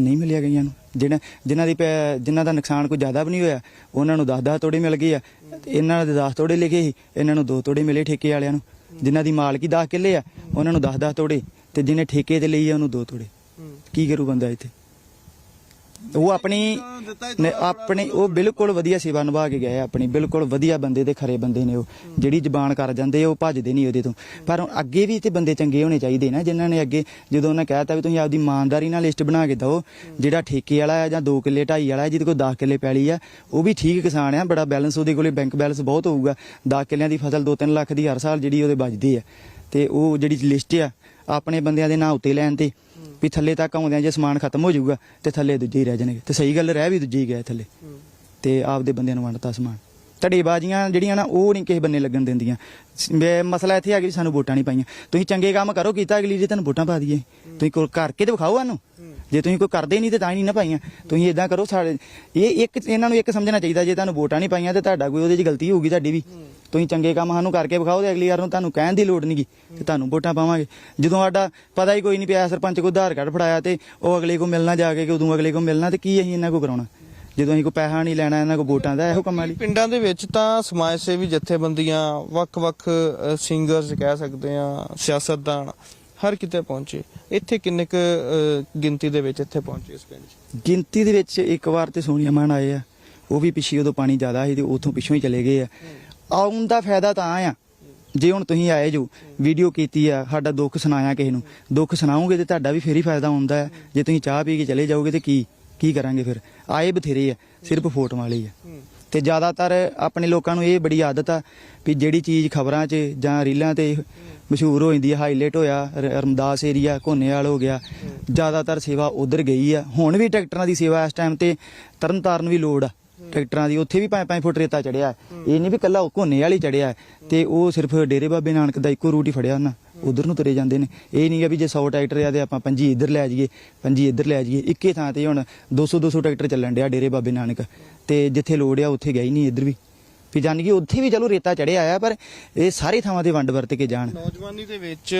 ਨਹੀਂ ਮਿਲਿਆ ਗਈਆਂ ਨੂੰ? ਜਿਹੜਾ ਜਿਨ੍ਹਾਂ ਦੀ ਜਿਨ੍ਹਾਂ ਦਾ ਨੁਕਸਾਨ ਕੋਈ ਜ਼ਿਆਦਾ ਵੀ ਨਹੀਂ ਹੋਇਆ ਉਹਨਾਂ ਨੂੰ 10-10 ਤੋੜੇ ਮਿਲ ਗਏ ਆ। ਇਹਨਾਂ ਦੇ 10 ਤੋੜੇ ਲਿਖੇ ਸੀ ਇਹਨਾਂ ਨੂੰ 2 ਤੋੜੇ ਮਿਲੇ ਠੇਕੇ ਵਾਲਿਆਂ ਨੂੰ। ਜਿਨ੍ਹਾਂ ਦੀ ਮਾਲਕੀ 10 ਕਿੱਲੇ ਆ ਉਹਨਾਂ ਨੂੰ 10-10 ਤੋੜੇ ਤੇ ਜਿਹਨੇ ਠੇਕੇ ਤੇ ਲਈ ਆ ਉਹਨੂੰ 2 ਤੋੜੇ। ਕੀ ਕਰੂ ਬੰਦਾ ਇੱਥੇ? ਉਹ ਆਪਣੀ ਨੇ ਆਪਣੀ ਉਹ ਬਿਲਕੁਲ ਵਧੀਆ ਸੇਵਾ ਨਿਭਾ ਕੇ ਗਏ ਆ ਆਪਣੀ ਬਿਲਕੁਲ ਵਧੀਆ ਬੰਦੇ ਦੇ ਖਰੇ ਬੰਦੇ ਨੇ ਉਹ ਜਿਹੜੀ ਜ਼ਬਾਨ ਕਰ ਜਾਂਦੇ ਆ, ਉਹ ਭੱਜਦੇ ਨਹੀਂ ਉਹਦੇ ਤੋਂ। ਪਰ ਹੁਣ ਅੱਗੇ ਵੀ ਤੇ ਬੰਦੇ ਚੰਗੇ ਹੋਣੇ ਚਾਹੀਦੇ ਨਾ ਜਿਨ੍ਹਾਂ ਨੇ ਅੱਗੇ ਜਦੋਂ ਉਹਨਾਂ ਕਹਿਤਾ ਵੀ ਤੁਸੀਂ ਆਪਦੀ ਇਮਾਨਦਾਰੀ ਨਾਲ ਲਿਸਟ ਬਣਾ ਕੇ ਦਿਓ ਜਿਹੜਾ ਠੇਕੇ ਵਾਲਾ ਆ ਜਾਂ 2 ਕਿੱਲੇ ਢਾਈ ਵਾਲਾ ਆ, ਜਿਹਦੇ ਕੋਲ 10 ਕਿੱਲੇ ਪੈਲੀ ਆ ਉਹ ਵੀ ਠੀਕ ਕਿਸਾਨ ਆ ਬੜਾ ਬੈਲੈਂਸ ਉਹਦੇ ਕੋਲੇ ਬੈਂਕ ਬੈਲੈਂਸ ਬਹੁਤ ਹੋਊਗਾ। 10 ਕਿੱਲਿਆਂ ਦੀ ਫਸਲ 2-3 ਲੱਖ ਦੀ ਹਰ ਸਾਲ ਜਿਹੜੀ ਉਹਦੇ ਬਚਦੀ ਆ। ਤੇ ਉਹ ਜਿਹੜੀ ਲਿਸਟ ਆ ਆਪਣੇ ਬੰਦਿਆਂ ਦੇ ਨਾਂ ਉੱਤੇ ਲੈਣ ਤੇ ਵੀ ਥੱਲੇ ਤੱਕ ਆਉਂਦਿਆਂ ਜੇ ਸਮਾਨ ਖਤਮ ਹੋ ਜਾਊਗਾ ਤੇ ਥੱਲੇ ਦੂਜੇ ਹੀ ਰਹਿ ਜਾਣਗੇ। ਤੇ ਸਹੀ ਗੱਲ ਰਹਿ ਵੀ ਦੂਜੇ ਹੀ ਗਏ ਥੱਲੇ। ਤੇ ਆਪਦੇ ਬੰਦਿਆਂ ਨੂੰ ਵੰਡਤਾ ਸਮਾਨ। ਧੜੇਬਾਜ਼ੀਆਂ ਜਿਹੜੀਆਂ ਨਾ, ਉਹ ਨਹੀਂ ਕਿਸੇ ਬੰਨੇ ਲੱਗਣ ਦਿੰਦੀਆਂ। ਮੈਂ- ਮਸਲਾ ਇੱਥੇ ਆ ਕਿ ਸਾਨੂੰ ਵੋਟਾਂ ਨਹੀਂ ਪਾਈਆਂ। ਤੁਸੀਂ ਚੰਗੇ ਕੰਮ ਕਰੋ, ਕੀਤਾ ਅਗਲੀ ਜੀ, ਤੁਹਾਨੂੰ ਵੋਟਾਂ ਪਾ ਦਈਏ। ਤੁਸੀਂ ਕੋਈ ਕਰਕੇ ਤੇ ਵਿਖਾਓ ਸਾਨੂੰ। ਜੇ ਤੁਸੀਂ ਕੋਈ ਕਰਦੇ ਨਹੀਂ ਤੇ ਤਾਂ ਹੀ ਨਹੀਂ ਨਾ ਪਾਈਆਂ। ਤੁਸੀਂ ਇਦਾਂ ਕਰੋ, ਸਾਡੇ ਇਹ ਇੱਕ, ਇਹਨਾਂ ਨੂੰ ਇੱਕ ਸਮਝਣਾ ਚਾਹੀਦਾ, ਜੇ ਤੁਹਾਨੂੰ ਵੋਟਾਂ ਨਹੀਂ ਪਾਈਆਂ ਤੇ ਤੁਹਾਡਾ ਕੋਈ ਉਹਦੇ 'ਚ ਗਲਤੀ ਹੋਊਗੀ, ਤੁਹਾਡੀ ਵੀ। ਤੁਸੀਂ ਚੰਗੇ ਕੰਮ ਸਾਨੂੰ ਕਰਕੇ ਵਿਖਾਓ ਤੇ ਅਗਲੀ ਵਾਰ ਨੂੰ ਤੁਹਾਨੂੰ ਕਹਿਣ ਦੀ ਲੋੜ ਨਹੀਂਗੀ ਤੇ ਤੁਹਾਨੂੰ ਵੋਟਾਂ ਪਾਵਾਂਗੇ। ਜਦੋਂ ਸਾਡਾ ਪਤਾ ਹੀ ਕੋਈ ਨਹੀਂ ਪਿਆ, ਸਰਪੰਚ ਕੋ ਆਧਾਰ ਕਾਰਡ ਫੜਾਇਆ ਤੇ ਉਹ ਅਗਲੇ ਕੋ ਮਿਲਣਾ ਜਾ ਕੇ, ਕਿ ਉਦੋਂ ਅਗਲੇ ਕੋ ਮਿਲਣਾ ਤੇ ਕੀ ਅਸੀਂ ਇਹਨਾਂ ਕੋ ਕਰਾਉਣਾ। ਜਦੋਂ ਅਸੀਂ ਕੋਈ ਪੈਸਾ ਨਹੀਂ ਲੈਣਾ ਇਹਨਾਂ ਕੋ ਵੋਟਾਂ ਦਾ ਇਹੋ ਕੰਮ ਵਾਲੀ। ਪਿੰਡਾਂ ਦੇ ਵਿੱਚ ਤਾਂ ਸਮਾਜ ਸੇਵੀ ਜਥੇਬੰਦੀਆਂ ਵੱਖ-ਵੱਖ ਸਿੰਗਰਸ ਕਹਿ ਸਕਦੇ ਆ ਸਿਆਸਤਦਾਨ ਹਰ ਕਿਤੇ ਪਹੁੰਚੇ। ਇੱਥੇ ਕਿੰਨੇ ਕੁ ਗਿਣਤੀ ਦੇ ਵਿੱਚ ਇੱਥੇ ਪਹੁੰਚੇ ਇਸ ਪਿੰਡ 'ਚ? ਗਿਣਤੀ ਦੇ ਵਿੱਚ ਇੱਕ ਵਾਰ ਤੇ ਸੋਨੀਆ ਮਾਨ ਆਏ ਆ। ਉਹ ਵੀ ਪਿੱਛੇ ਉਦੋਂ ਪਾਣੀ ਜ਼ਿਆਦਾ ਸੀ ਤੇ ਉਥੋਂ ਪਿੱਛੋਂ ਹੀ ਚਲੇ ਗਏ ਆ। ਆਉਣ ਦਾ ਫਾਇਦਾ ਤਾਂ ਆ। ਜੇ ਹੁਣ ਤੁਸੀਂ ਆਏ ਜੋ ਵੀਡੀਓ ਕੀਤੀ ਆ ਸਾਡਾ ਦੁੱਖ ਸੁਣਾਇਆ ਕਿਸੇ ਨੂੰ। ਦੁੱਖ ਸੁਣਾਓਗੇ ਤੇ ਤੁਹਾਡਾ ਵੀ ਫੇਰ ਹੀ ਫਾਇਦਾ ਹੁੰਦਾ। ਹੈ ਜੇ ਤੁਸੀਂ ਚਾਹ ਪੀ ਕੇ ਚਲੇ ਜਾਓਗੇ ਤੇ ਕੀ? ਕੀ ਕਰਾਂਗੇ ਫਿਰ? ਆਏ ਬਥੇਰੇ ਆ, ਸਿਰਫ ਫੋਟੋਆਂ ਵਾਲੇ ਹੀ ਆ। ਤੇ ਜ਼ਿਆਦਾਤਰ ਆਪਣੇ ਲੋਕਾਂ ਨੂੰ ਇਹ ਬੜੀ ਆਦਤ ਆ ਵੀ ਜਿਹੜੀ ਚੀਜ਼ ਖਬਰਾਂ 'ਚ ਜਾਂ ਰੀਲਾਂ ਤੇ ਮਸ਼ਹੂਰ ਹੋ ਜਾਂਦੀ ਹੈ ਹਾਈਲਾਈਟ ਹੋਇਆ ਰਮਦਾਸ ਏਰੀਆ ਘੋਨੇਵਾਲ ਹੋ ਗਿਆ, ਜ਼ਿਆਦਾਤਰ ਸੇਵਾ ਉਧਰ ਗਈ ਆ। ਹੁਣ ਵੀ ਟਰੈਕਟਰਾਂ ਦੀ ਸੇਵਾ ਇਸ ਟਾਈਮ ਤੇ ਤਰਨਤਾਰਨ ਵੀ ਲੋੜ ਆ। ਟਰੈਕਟਰਾਂ ਦੀ, ਉੱਥੇ ਵੀ 5-5 ਫੁੱਟ ਰੇਤਾ ਚੜਿਆ। ਇਹ ਨਹੀਂ ਵੀ ਕੱਲਾ ਘੋਨੇ ਵਾਲੀ ਚੜਿਆ, ਤੇ ਉਹ ਸਿਰਫ ਡੇਰੇ ਬਾਬੇ ਨਾਨਕ ਦਾ ਇੱਕੋ ਰੂਟ ਹੀ ਫੜਿਆ ਉਹਨਾਂ। ਉਧਰ ਨੂੰ ਤੁਰੇ ਜਾਂਦੇ ਨੇ। ਇਹ ਨਹੀਂ ਆ ਵੀ ਜੇ 100 ਟਰੈਕਟਰ ਆ ਤੇ ਆਪਾਂ ਪੰਜੀ ਇੱਧਰ ਲੈ ਜਾਈਏ ਪੰਜੀ ਇੱਧਰ ਲੈ ਜਾਈਏ। ਇੱਕੇ ਥਾਂ ਤੇ ਹੁਣ 200 200 ਟਰੈਕਟਰ ਚੱਲਣ ਡਿਆ ਡੇਰੇ ਬਾਬੇ ਨਾਨਕ। ਤੇ ਜਿੱਥੇ ਲੋੜ ਆ ਉੱਥੇ ਹੀ ਨਹੀਂ ਇੱਧਰ ਵੀ। ਵੀ ਜਾਨ ਕਿ ਉੱਥੇ ਵੀ ਚਲੋ ਰੇਤਾ ਚੜਿਆ ਆ ਪਰ ਇਹ ਸਾਰੇ ਥਾਵਾਂ ਤੇ ਵੰਡ ਵਰਤ ਕੇ ਜਾਣ। ਨੌਜਵਾਨੀ ਦੇ ਵਿੱਚ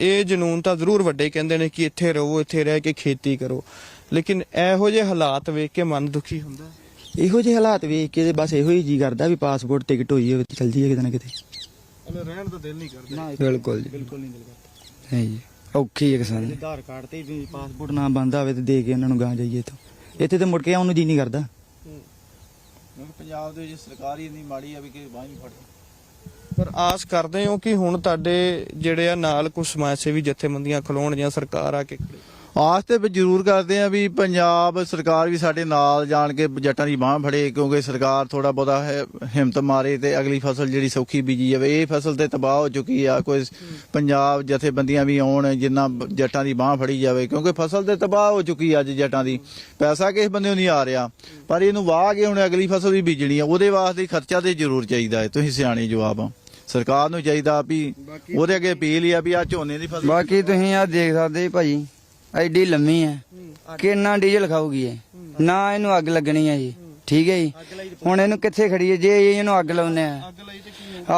ਇਹ ਜਨੂਨ ਤਾਂ ਜ਼ਰੂਰ ਵੱਡੇ ਕਹਿੰਦੇ ਨੇ ਕਿ ਇੱਥੇ ਰਹੋ ਇੱਥੇ ਰਹਿ ਕੇ ਖੇਤੀ ਕਰੋ। ਲੇਕਿਨ ਇਹੋ ਜਿਹੇ ਹਾਲਾਤ ਵੇਖ ਕੇ ਮਨ ਦੁਖੀ ਹੁੰਦਾ। ਹੈ। ਇਹੋ ਜਿਹੇ ਹਾਲਾਤ ਵੇਖ ਕੇ ਬਸ ਇਹੋ ਹੀ ਜੀ ਕਰਦਾ ਵੀ ਪਾਸਪੋਰਟ ਟਿਕਟ ਹੋਈ ਹੋਵੇ ਚੱਲ ਜਾਈਏ ਕਿਤੇ ਨਾ ਕਿਤੇ। ਮਤਲਬ ਰਹਿਣ ਦਾ ਦਿਲ ਨਹੀਂ ਕਰਦਾ। ਬਿਲਕੁਲ ਜੀ। ਬਿਲਕੁਲ ਨਹੀਂ ਦਿਲ ਕਰਦਾ। ਹੈ ਜੀ ਔਖੀ ਹੈ ਕਿਸਾਨ ਆਧਾਰ ਕਾਰਡ ਤੇ ਵੀ ਪਾਸਪੋਰਟ ਨਾ ਬੰਦਾ ਹੋਵੇ ਤੇ ਦੇ ਕੇ ਇਹਨਾਂ ਨੂੰ ਗਾਂ ਜਾਈਏ ਇੱਥੋਂ। ਇੱਥੇ ਤੇ ਮੁੜ ਕੇ ਆਉਣ ਨੂੰ ਜੀ ਨਹੀਂ ਕਰਦਾ। ਪੰਜਾਬ ਦੇ ਵਿੱਚ ਸਰਕਾਰ ਹੀ ਇੰਨੀ ਮਾੜੀ ਆ ਵੀ ਕਿ ਬਾਹ ਨਹੀਂ ਫੜਦੀ। ਪਰ ਆਸ ਕਰਦੇ ਹਾਂ ਕਿ ਹੁਣ ਤੁਹਾਡੇ ਜਿਹੜੇ ਆ ਨਾਲ ਕੁਝ ਸਮਾਜ ਸੇਵੀ ਜਥੇਬੰਦੀਆਂ ਖਲੋਣ ਜਾਂ ਸਰਕਾਰ ਆ ਕੇ ਖੜੇ। ਆਸ ਤੇ ਵੀ ਜ਼ਰੂਰ ਕਰਦੇ ਆ ਵੀ ਪੰਜਾਬ ਸਰਕਾਰ ਵੀ ਸਾਡੇ ਨਾਲ ਜਾਣ ਕੇ ਜੱਟਾਂ ਦੀ ਬਾਹ ਫੜੇ ਕਿਉਂਕਿ ਸਰਕਾਰ ਥੋੜਾ ਬਹੁਤਾ ਹੈ- ਹਿੰਮਤ ਮਾਰੇ ਤੇ ਅਗਲੀ ਫਸਲ ਜਿਹੜੀ ਸੌਖੀ ਬੀਜੀ ਜਾਵੇ ਇਹ ਫਸਲ ਤੇ ਤਬਾਹ ਹੋ ਚੁੱਕੀ ਆ ਕੋਈ ਪੰਜਾਬ ਜਥੇਬੰਦੀਆਂ ਵੀ ਆਉਣ ਜਿੰਨਾ ਜੱਟਾਂ ਦੀ ਬਾਹ ਫੜੀ ਜਾਵੇ ਕਿਉਂਕਿ ਫਸਲ ਤੇ ਤਬਾਹ ਹੋ ਚੁੱਕੀ ਅੱਜ ਜੱਟਾਂ ਦੀ। ਪੈਸਾ ਕਿਸ ਬੰਦੇ ਨਹੀਂ ਆ ਰਿਹਾ ਪਰ ਇਹਨੂੰ ਵਾਹ ਕੇ ਹੁਣ ਅਗਲੀ ਫਸਲ ਵੀ ਬੀਜਣੀ ਆ ਉਹਦੇ ਵਾਸਤੇ ਖਰਚਾ ਤੇ ਜ਼ਰੂਰ ਚਾਹੀਦਾ ਹੈ ਤੁਸੀਂ ਸਿਆਣੇ ਜਵਾਬ ਆ ਸਰਕਾਰ ਨੂੰ ਚਾਹੀਦਾ ਵੀ ਉਹਦੇ ਅੱਗੇ ਅਪੀਲ ਹੀ ਆ ਵੀ ਆ ਝੋਨੇ ਦੀ ਫਸਲ ਬਾਕੀ ਤੁਸੀਂ ਆ ਦੇਖ ਸਕਦੇ ਭਾਜੀ ਐਡੀ ਲੰਮੀ ਹੈ ਕਿੰਨਾ ਡੀਜ਼ਲ ਖਾਊਗੀ ਇਹ? ਨਾ ਇਹਨੂੰ ਅੱਗ ਲੱਗਣੀ ਹੈ ਜੀ। ਠੀਕ ਹੈ ਜੀ। ਹੁਣ ਇਹਨੂੰ ਕਿੱਥੇ ਖੜੀਏ? ਜੇ ਇਹਨੂੰ ਅੱਗ ਲਾਉਨੇ ਆ।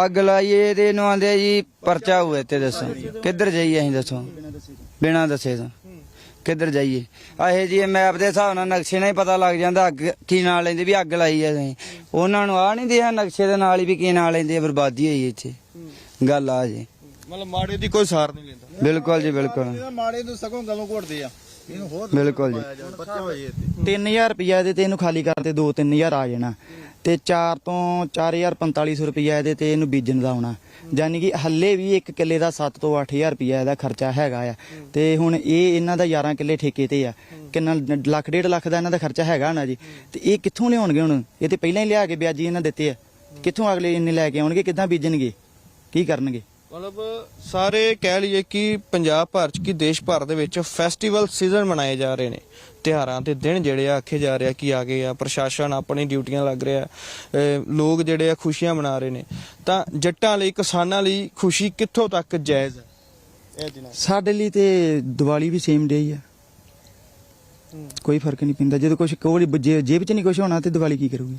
ਅੱਗ ਲਾਈਏ ਤੇ ਇਹਨੂੰ ਆਂਦੇ ਜੀ ਪਰਚਾ ਹੋਏ ਤੇ ਦੱਸੋ। ਕਿੱਧਰ ਜਾਈਏ ਅਸੀਂ ਦੱਸੋ? ਬਿਨਾਂ ਦੱਸੇ ਤੋਂ। ਕਿੱਧਰ ਜਾਈਏ? ਆਹੇ ਜੀ ਮੈਪ ਦੇ ਹਿਸਾਬ ਨਾਲ ਨਕਸ਼ੇ ਨਾਲ ਹੀ ਪਤਾ ਲੱਗ ਜਾਂਦਾ ਅੱਗ ਕੀ ਨਾਲ ਲੈਂਦੇ ਵੀ ਅੱਗ ਲਾਈ ਐ ਅਸੀਂ ਉਹਨਾਂ ਨੂੰ ਆ ਨਹੀਂ ਦਿਆ ਨਕਸ਼ੇ ਦੇ ਨਾਲ ਹੀ ਵੀ ਕੀ ਨਾਲ ਲੈਂਦੇ ਬਰਬਾਦੀ ਹੋਈ ਇੱਥੇ। ਗੱਲ ਆ ਜੀ। ਮਤਲਬ ਮਾੜੇ ਦੀ ਕੋਈ ਸਾਰ ਨਹੀਂ ਲੈਂਦਾ। ਬਿਲਕੁਲ ਜੀ ਬਿਲਕੁਲ। ਮਾੜੇ ਨੂੰ ਸਗੋਂ ਗਲੋਂ ਘੋਟਦੇ ਆ। ਇਹਨੂੰ ਹੋਰ ਬਿਲਕੁਲ ਜੀ। ਬੱਚਾ ਹੋ ਜੇ ਇੱਥੇ 3000 ਰੁਪਇਆ ਇਹਦੇ ਤੇ ਇਹਨੂੰ ਖਾਲੀ ਕਰਦੇ 2-3000 ਆ ਜਾਣਾ। ਤੇ 4 ਤੋਂ 4450 ਰੁਪਇਆ ਇਹਦੇ ਤੇ ਇਹਨੂੰ ਬੀਜਣ ਦਾ ਆਉਣਾ ਯਾਨੀ ਕਿ ਹੱਲੇ ਵੀ ਇੱਕ ਕਿੱਲੇ ਦਾ 7 ਤੋਂ 8000 ਰੁਪਇਆ ਇਹਦਾ ਖਰਚਾ ਹੈਗਾ ਆ। ਤੇ ਹੁਣ ਇਹ ਇਹਨਾਂ ਦਾ 11 ਕਿੱਲੇ ਠੇਕੇ ਤੇ ਆ। ਕਿੰਨਾ ਲੱਖ ਡੇਢ ਲੱਖ ਦਾ ਇਹਨਾਂ ਦਾ ਖਰਚਾ ਹੈਗਾ ਨਾ ਜੀ। ਤੇ ਇਹ ਕਿੱਥੋਂ ਲਿਆਉਣਗੇ ਹੁਣ? ਇਹ ਤੇ ਪਹਿਲਾਂ ਹੀ ਲਿਆ ਕੇ ਵਿਆਜੀ ਇਹਨਾਂ ਦਿੱਤੇ ਆ। ਕਿੱਥੋਂ ਅਗਲੇ ਇੰਨੇ ਲੈ ਕੇ ਆਉਣਗੇ? ਕਿੱਦਾਂ ਬੀਜਣਗੇ? ਕੀ ਕਰਨਗੇ? ਮਤਲਬ ਸਾਰੇ ਕਹਿ ਲਈਏ ਕਿ ਪੰਜਾਬ ਭਰ ਚ ਕੀ ਦੇਸ਼ ਭਰ ਦੇ ਵਿੱਚ ਫੈਸਟੀਵਲ ਸੀਜ਼ਨ ਮਨਾਏ ਜਾ ਰਹੇ ਨੇ। ਤਿਉਹਾਰਾਂ ਦੇ ਦਿਨ ਜਿਹੜੇ ਆ ਆਖੇ ਜਾ ਰਿਹਾ ਕਿ ਆ ਗਏ ਆ ਪ੍ਰਸ਼ਾਸਨ ਆਪਣੀ ਡਿਊਟੀਆਂ ਲੱਗ ਰਿਹਾ ਲੋਕ ਜਿਹੜੇ ਆ ਖੁਸ਼ੀਆਂ ਮਨਾ ਰਹੇ ਨੇ। ਤਾਂ ਜੱਟਾਂ ਲਈ ਕਿਸਾਨਾਂ ਲਈ ਖੁਸ਼ੀ ਕਿੱਥੋਂ ਤੱਕ ਜਾਇਜ਼ ਹੈ ਇਹ ਦਿਨਾਂ ਸਾਡੇ ਲਈ ਤੇ ਦੀਵਾਲੀ ਵੀ ਸੇਮ ਡੇ ਹੀ ਆ। ਕੋਈ ਫ਼ਰਕ ਨਹੀਂ ਪੈਂਦਾ। ਜਦੋਂ ਕੁਝ ਕੋਈ ਜੇ- ਜੇਬ 'ਚ ਨਹੀਂ ਕੁਝ ਹੋਣਾ ਤੇ ਦੀਵਾਲੀ ਕੀ ਕਰੂਗੀ?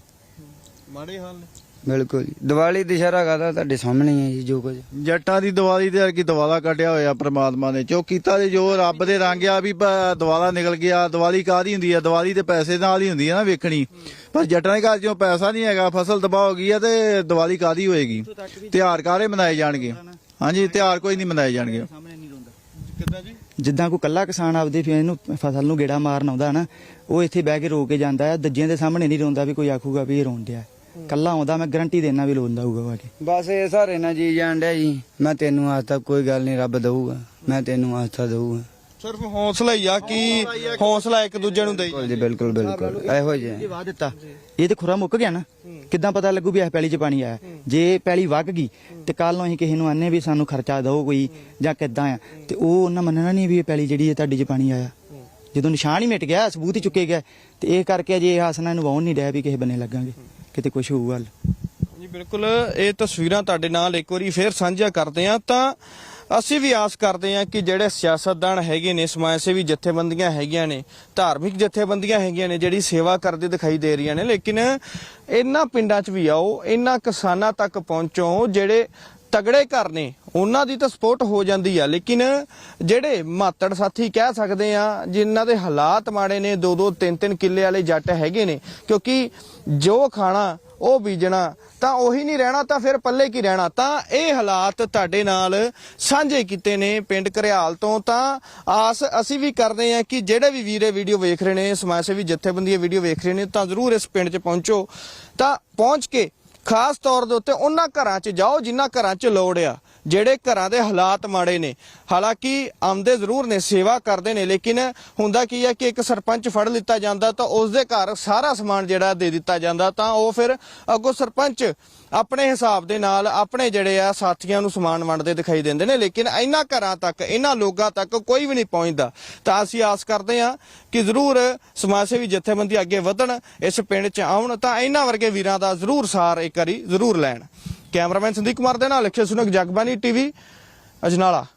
ਮਾੜੇ ਹਾਲ ਨੇ। ਬਿਲਕੁਲ ਜੀ। ਦੀਵਾਲੀ ਦੁਸ਼ਹਿਰਾ ਕਾਹਦਾ? ਤੁਹਾਡੇ ਸਾਹਮਣੇ ਹੀ ਹੈ ਜੀ ਜੋ ਕੁਝ। ਜੱਟਾਂ ਦੀ ਦੀਵਾਲੀ ਤੇ ਅਰਕੀ ਦਿਵਾਲਾ ਕੱਢਿਆ ਹੋਇਆ ਪ੍ਰਮਾਤਮਾ ਨੇ। ਜੋ ਕੀਤਾ ਤੇ ਜੋ ਰੱਬ ਦੇ ਰੰਗ ਆ ਵੀ ਪ- ਦਿਵਾਲਾ ਨਿਕਲ ਗਿਆ ਦੀਵਾਲੀ ਕਾਹਦੀ ਹੁੰਦੀ ਆ? ਦੀਵਾਲੀ ਤੇ ਪੈਸੇ ਨਾਲ ਹੀ ਹੁੰਦੀ ਆ ਨਾ ਵੇਖਣੀ। ਪਰ ਜੱਟਾਂ ਦੇ ਘਰ ਚੋਂ ਪੈਸਾ ਨਹੀਂ ਹੈਗਾ ਫਸਲ ਤਬਾਹ ਹੋ ਗਈ ਆ ਤੇ ਦੀਵਾਲੀ ਕਾਹਦੀ ਹੋਏਗੀ? ਤਿਉਹਾਰ ਕਾਹਦੇ ਮਨਾਏ ਜਾਣਗੇ? ਹਾਂਜੀ ਤਿਉਹਾਰ ਕੋਈ ਨਹੀਂ ਮਨਾਏ ਜਾਣਗੇ। ਜੀ ਜਿੱਦਾਂ ਕੋਈ ਕੱਲਾ ਕਿਸਾਨ ਆਪਦੇ ਫਿਰ ਇਹਨੂੰ ਫਸਲ ਨੂੰ ਗੇੜਾ ਮਾਰਨ ਆਉਂਦਾ ਨਾ ਉਹ ਇੱਥੇ ਬਹਿ ਕੇ ਰੋ ਕੇ ਜਾਂਦਾ ਆ ਦੱਜਿਆਂ ਦੇ ਸਾਹਮਣੇ ਨਹੀਂ ਰੋਂਦਾ ਵੀ ਕੋਈ ਆਖੂਗਾ ਵੀ ਇਹ ਰੋਣ ਡਿਆ ਕੱਲਾ ਆਉਂਦਾ ਮੈਂ ਗਾਰੰਟੀ ਦੇਣਾ ਵੀ ਰੋਂਦਾ ਹੋਊਗਾ ਵਾ ਕੇ। ਬਸ ਇਹ ਸਾਰੇ ਨਾ ਜੀ ਜਾਣ ਡਿਆ ਜੀ। ਮੈਂ ਤੈਨੂੰ ਆਸ ਤੱਕ ਕੋਈ ਗੱਲ ਨਹੀਂ ਰੱਬ ਦਊਗਾ। ਮੈਂ ਤੈਨੂੰ ਆਸਤਾ ਦਊਗਾ। ਸਿਰਫ ਹੌਸਲਾ ਹੀ ਆ ਕਿ ਹੌਸਲਾ ਇੱਕ ਦੂਜੇ ਨੂੰ ਦੇਈ ਬਿਲਕੁਲ ਜੀ ਬਿਲਕੁਲ। ਬਿਲਕੁਲ ਇਹੋ ਜਿਹੇ। ਇਹ ਵਾਹ ਦਿੱਤਾ। ਇਹ ਤੇ ਖੁਰਾ ਮੁੱਕ ਗਿਆ ਨਾ। ਕਿੱਦਾਂ ਪਤਾ ਲੱਗੂ ਵੀ ਇਹ ਪੈਲੀ 'ਚ ਪਾਣੀ ਆਇਆ। ਜੇ ਪੈਲੀ ਵਗ ਗਈ ਤੇ ਕੱਲ ਨੂੰ ਅਸੀਂ ਕਿਸੇ ਨੂੰ ਆਨੇ ਵੀ ਸਾਨੂੰ ਖਰਚਾ ਦਿਓ ਕੋਈ ਜਾਂ ਕਿੱਦਾਂ ਆ। ਤੇ ਉਹ ਉਹਨਾਂ ਮੰਨਣਾ ਨਹੀਂ ਵੀ ਇਹ ਪੈਲੀ ਜਿਹੜੀ ਹੈ ਤੁਹਾਡੀ 'ਚ ਪਾਣੀ ਆਇਆ। ਜਦੋਂ ਨਿਸ਼ਾਨ ਹੀ ਮਿਟ ਗਿਆ ਸਬੂਤ ਹੀ ਚੁੱਕੇ ਗਏ ਤੇ ਇਹ ਕਰਕੇ ਜੇ ਇਹ ਆਸਨਾ ਨੂੰ ਵਾਉਣ ਨਹੀਂ ਰਿਹਾ ਵੀ ਕਿਸੇ ਬੰਨੇ ਲੱਗਾਂਗੇ। ਕਿਤੇ ਕੁਝ ਹੋਊਗਾ ਜੀ, ਬਿਲਕੁਲ। ਇਹ ਤਸਵੀਰਾਂ ਤੁਹਾਡੇ ਨਾਲ ਇੱਕ ਵਾਰੀ ਫੇਰ ਸਾਂਝਾ ਕਰਦੇ ਆ ਤਾਂ ਅਸੀਂ ਵੀ ਆਸ ਕਰਦੇ ਹਾਂ ਕਿ ਜਿਹੜੇ ਸਿਆਸਤਦਾਨ ਹੈਗੇ ਨੇ, ਸਮਾਜ ਸੇਵੀ ਜਥੇਬੰਦੀਆਂ ਹੈਗੀਆਂ ਨੇ, ਧਾਰਮਿਕ ਜਥੇਬੰਦੀਆਂ ਹੈਗੀਆਂ ਨੇ, ਜਿਹੜੀ ਸੇਵਾ ਕਰਦੇ ਦਿਖਾਈ ਦੇ ਰਹੀਆਂ ਨੇ, ਲੇਕਿਨ ਇਹਨਾਂ ਪਿੰਡਾਂ 'ਚ ਵੀ ਆਓ, ਇਹਨਾਂ ਕਿਸਾਨਾਂ ਤੱਕ ਪਹੁੰਚੋ, ਜਿਹੜੇ ਤਗੜੇ ਘਰ ਨੇ, ਉਹਨਾਂ ਦੀ ਤਾਂ ਸਪੋਰਟ ਹੋ ਜਾਂਦੀ ਆ। ਲੇਕਿਨ ਜਿਹੜੇ ਮਾਤੜ ਸਾਥੀ ਕਹਿ ਸਕਦੇ ਆ, ਜਿਨ੍ਹਾਂ ਦੇ ਹਾਲਾਤ ਮਾੜੇ ਨੇ ਦੋ ਦੋ ਤਿੰਨ ਤਿੰਨ ਕਿੱਲੇ ਵਾਲੇ ਜੱਟ ਹੈਗੇ ਨੇ, ਕਿਉਂਕਿ ਜੋ ਖਾਣਾ, ਉਹ ਬੀਜਣਾ, ਤਾਂ ਉਹੀ ਨਹੀਂ ਰਹਿਣਾ, ਤਾਂ ਫਿਰ ਪੱਲੇ ਕੀ ਰਹਿਣਾ? ਤਾਂ ਇਹ ਹਾਲਾਤ ਤੁਹਾਡੇ ਨਾਲ ਸਾਂਝੇ ਕੀਤੇ ਨੇ ਪਿੰਡ ਘਰਿਆਲ ਤੋਂ। ਤਾਂ ਆਸ ਅਸੀਂ ਵੀ ਕਰਦੇ ਹਾਂ ਕਿ ਜਿਹੜੇ ਵੀ ਵੀਰੇ ਵੀਡੀਓ ਵੇਖ ਰਹੇ ਨੇ, ਸਮਾਜ ਸੇਵੀ ਜਥੇਬੰਦੀਆਂ ਵੀਡੀਓ ਵੇਖ ਰਹੇ ਨੇ, ਤਾਂ ਜ਼ਰੂਰ ਇਸ ਪਿੰਡ 'ਚ ਪਹੁੰਚੋ। ਤਾਂ ਪਹੁੰਚ ਕੇ ਖਾਸ ਤੌਰ ਦੇ ਉੱਤੇ ਉਹਨਾਂ ਘਰਾਂ 'ਚ ਜਾਓ ਜਿਨ੍ਹਾਂ ਘਰਾਂ 'ਚ ਲੋੜ ਆ। ਜਿਹੜੇ ਘਰਾਂ ਦੇ ਹਾਲਾਤ ਮਾੜੇ ਨੇ। ਹਾਲਾਂਕਿ ਆਉਂਦੇ ਜ਼ਰੂਰ ਨੇ, ਸੇਵਾ ਕਰਦੇ ਨੇ, ਲੇਕਿਨ ਹੁੰਦਾ ਕੀ ਹੈ ਕਿ ਇੱਕ ਸਰਪੰਚ ਫੜ ਲਿੱਤਾ ਜਾਂਦਾ ਤਾਂ ਉਸ ਦੇ ਘਰ ਸਾਰਾ ਸਮਾਨ ਜਿਹੜਾ ਦੇ ਦਿੱਤਾ ਜਾਂਦਾ ਤਾਂ ਉਹ ਫਿਰ ਅੱਗੋਂ ਸਰਪੰਚ ਆਪਣੇ ਹਿਸਾਬ ਦੇ ਨਾਲ ਆਪਣੇ ਜਿਹੜੇ ਆ ਸਾਥੀਆਂ ਨੂੰ ਸਮਾਨ ਵੰਡਦੇ ਦਿਖਾਈ ਦਿੰਦੇ ਨੇ, ਲੇਕਿਨ ਇਹਨਾਂ ਘਰਾਂ ਤੱਕ, ਇਹਨਾਂ ਲੋਕਾਂ ਤੱਕ ਕੋਈ ਵੀ ਨਹੀਂ ਪਹੁੰਚਦਾ। ਤਾਂ ਅਸੀਂ ਆਸ ਕਰਦੇ ਹਾਂ ਕਿ ਜ਼ਰੂਰ ਸਮਾਜ ਸੇਵੀ ਜਥੇਬੰਦੀ ਅੱਗੇ ਵਧਣ, ਇਸ ਪਿੰਡ 'ਚ ਆਉਣ ਤਾਂ ਇਹਨਾਂ ਵਰਗੇ ਵੀਰਾਂ ਦਾ ਜ਼ਰੂਰ ਸਾਰ ਇੱਕ ਵਾਰੀ ਜ਼ਰੂਰ ਲੈਣ। ਕੈਮਰਾਮੈਨ ਸੰਦੀਪ ਕੁਮਾਰ ਦੇ ਨਾਲ ਲਖੇ ਸੁਨਕ ਜਗਬਾਨੀ ਟੀਵੀ ਅਜਨਾਲਾ।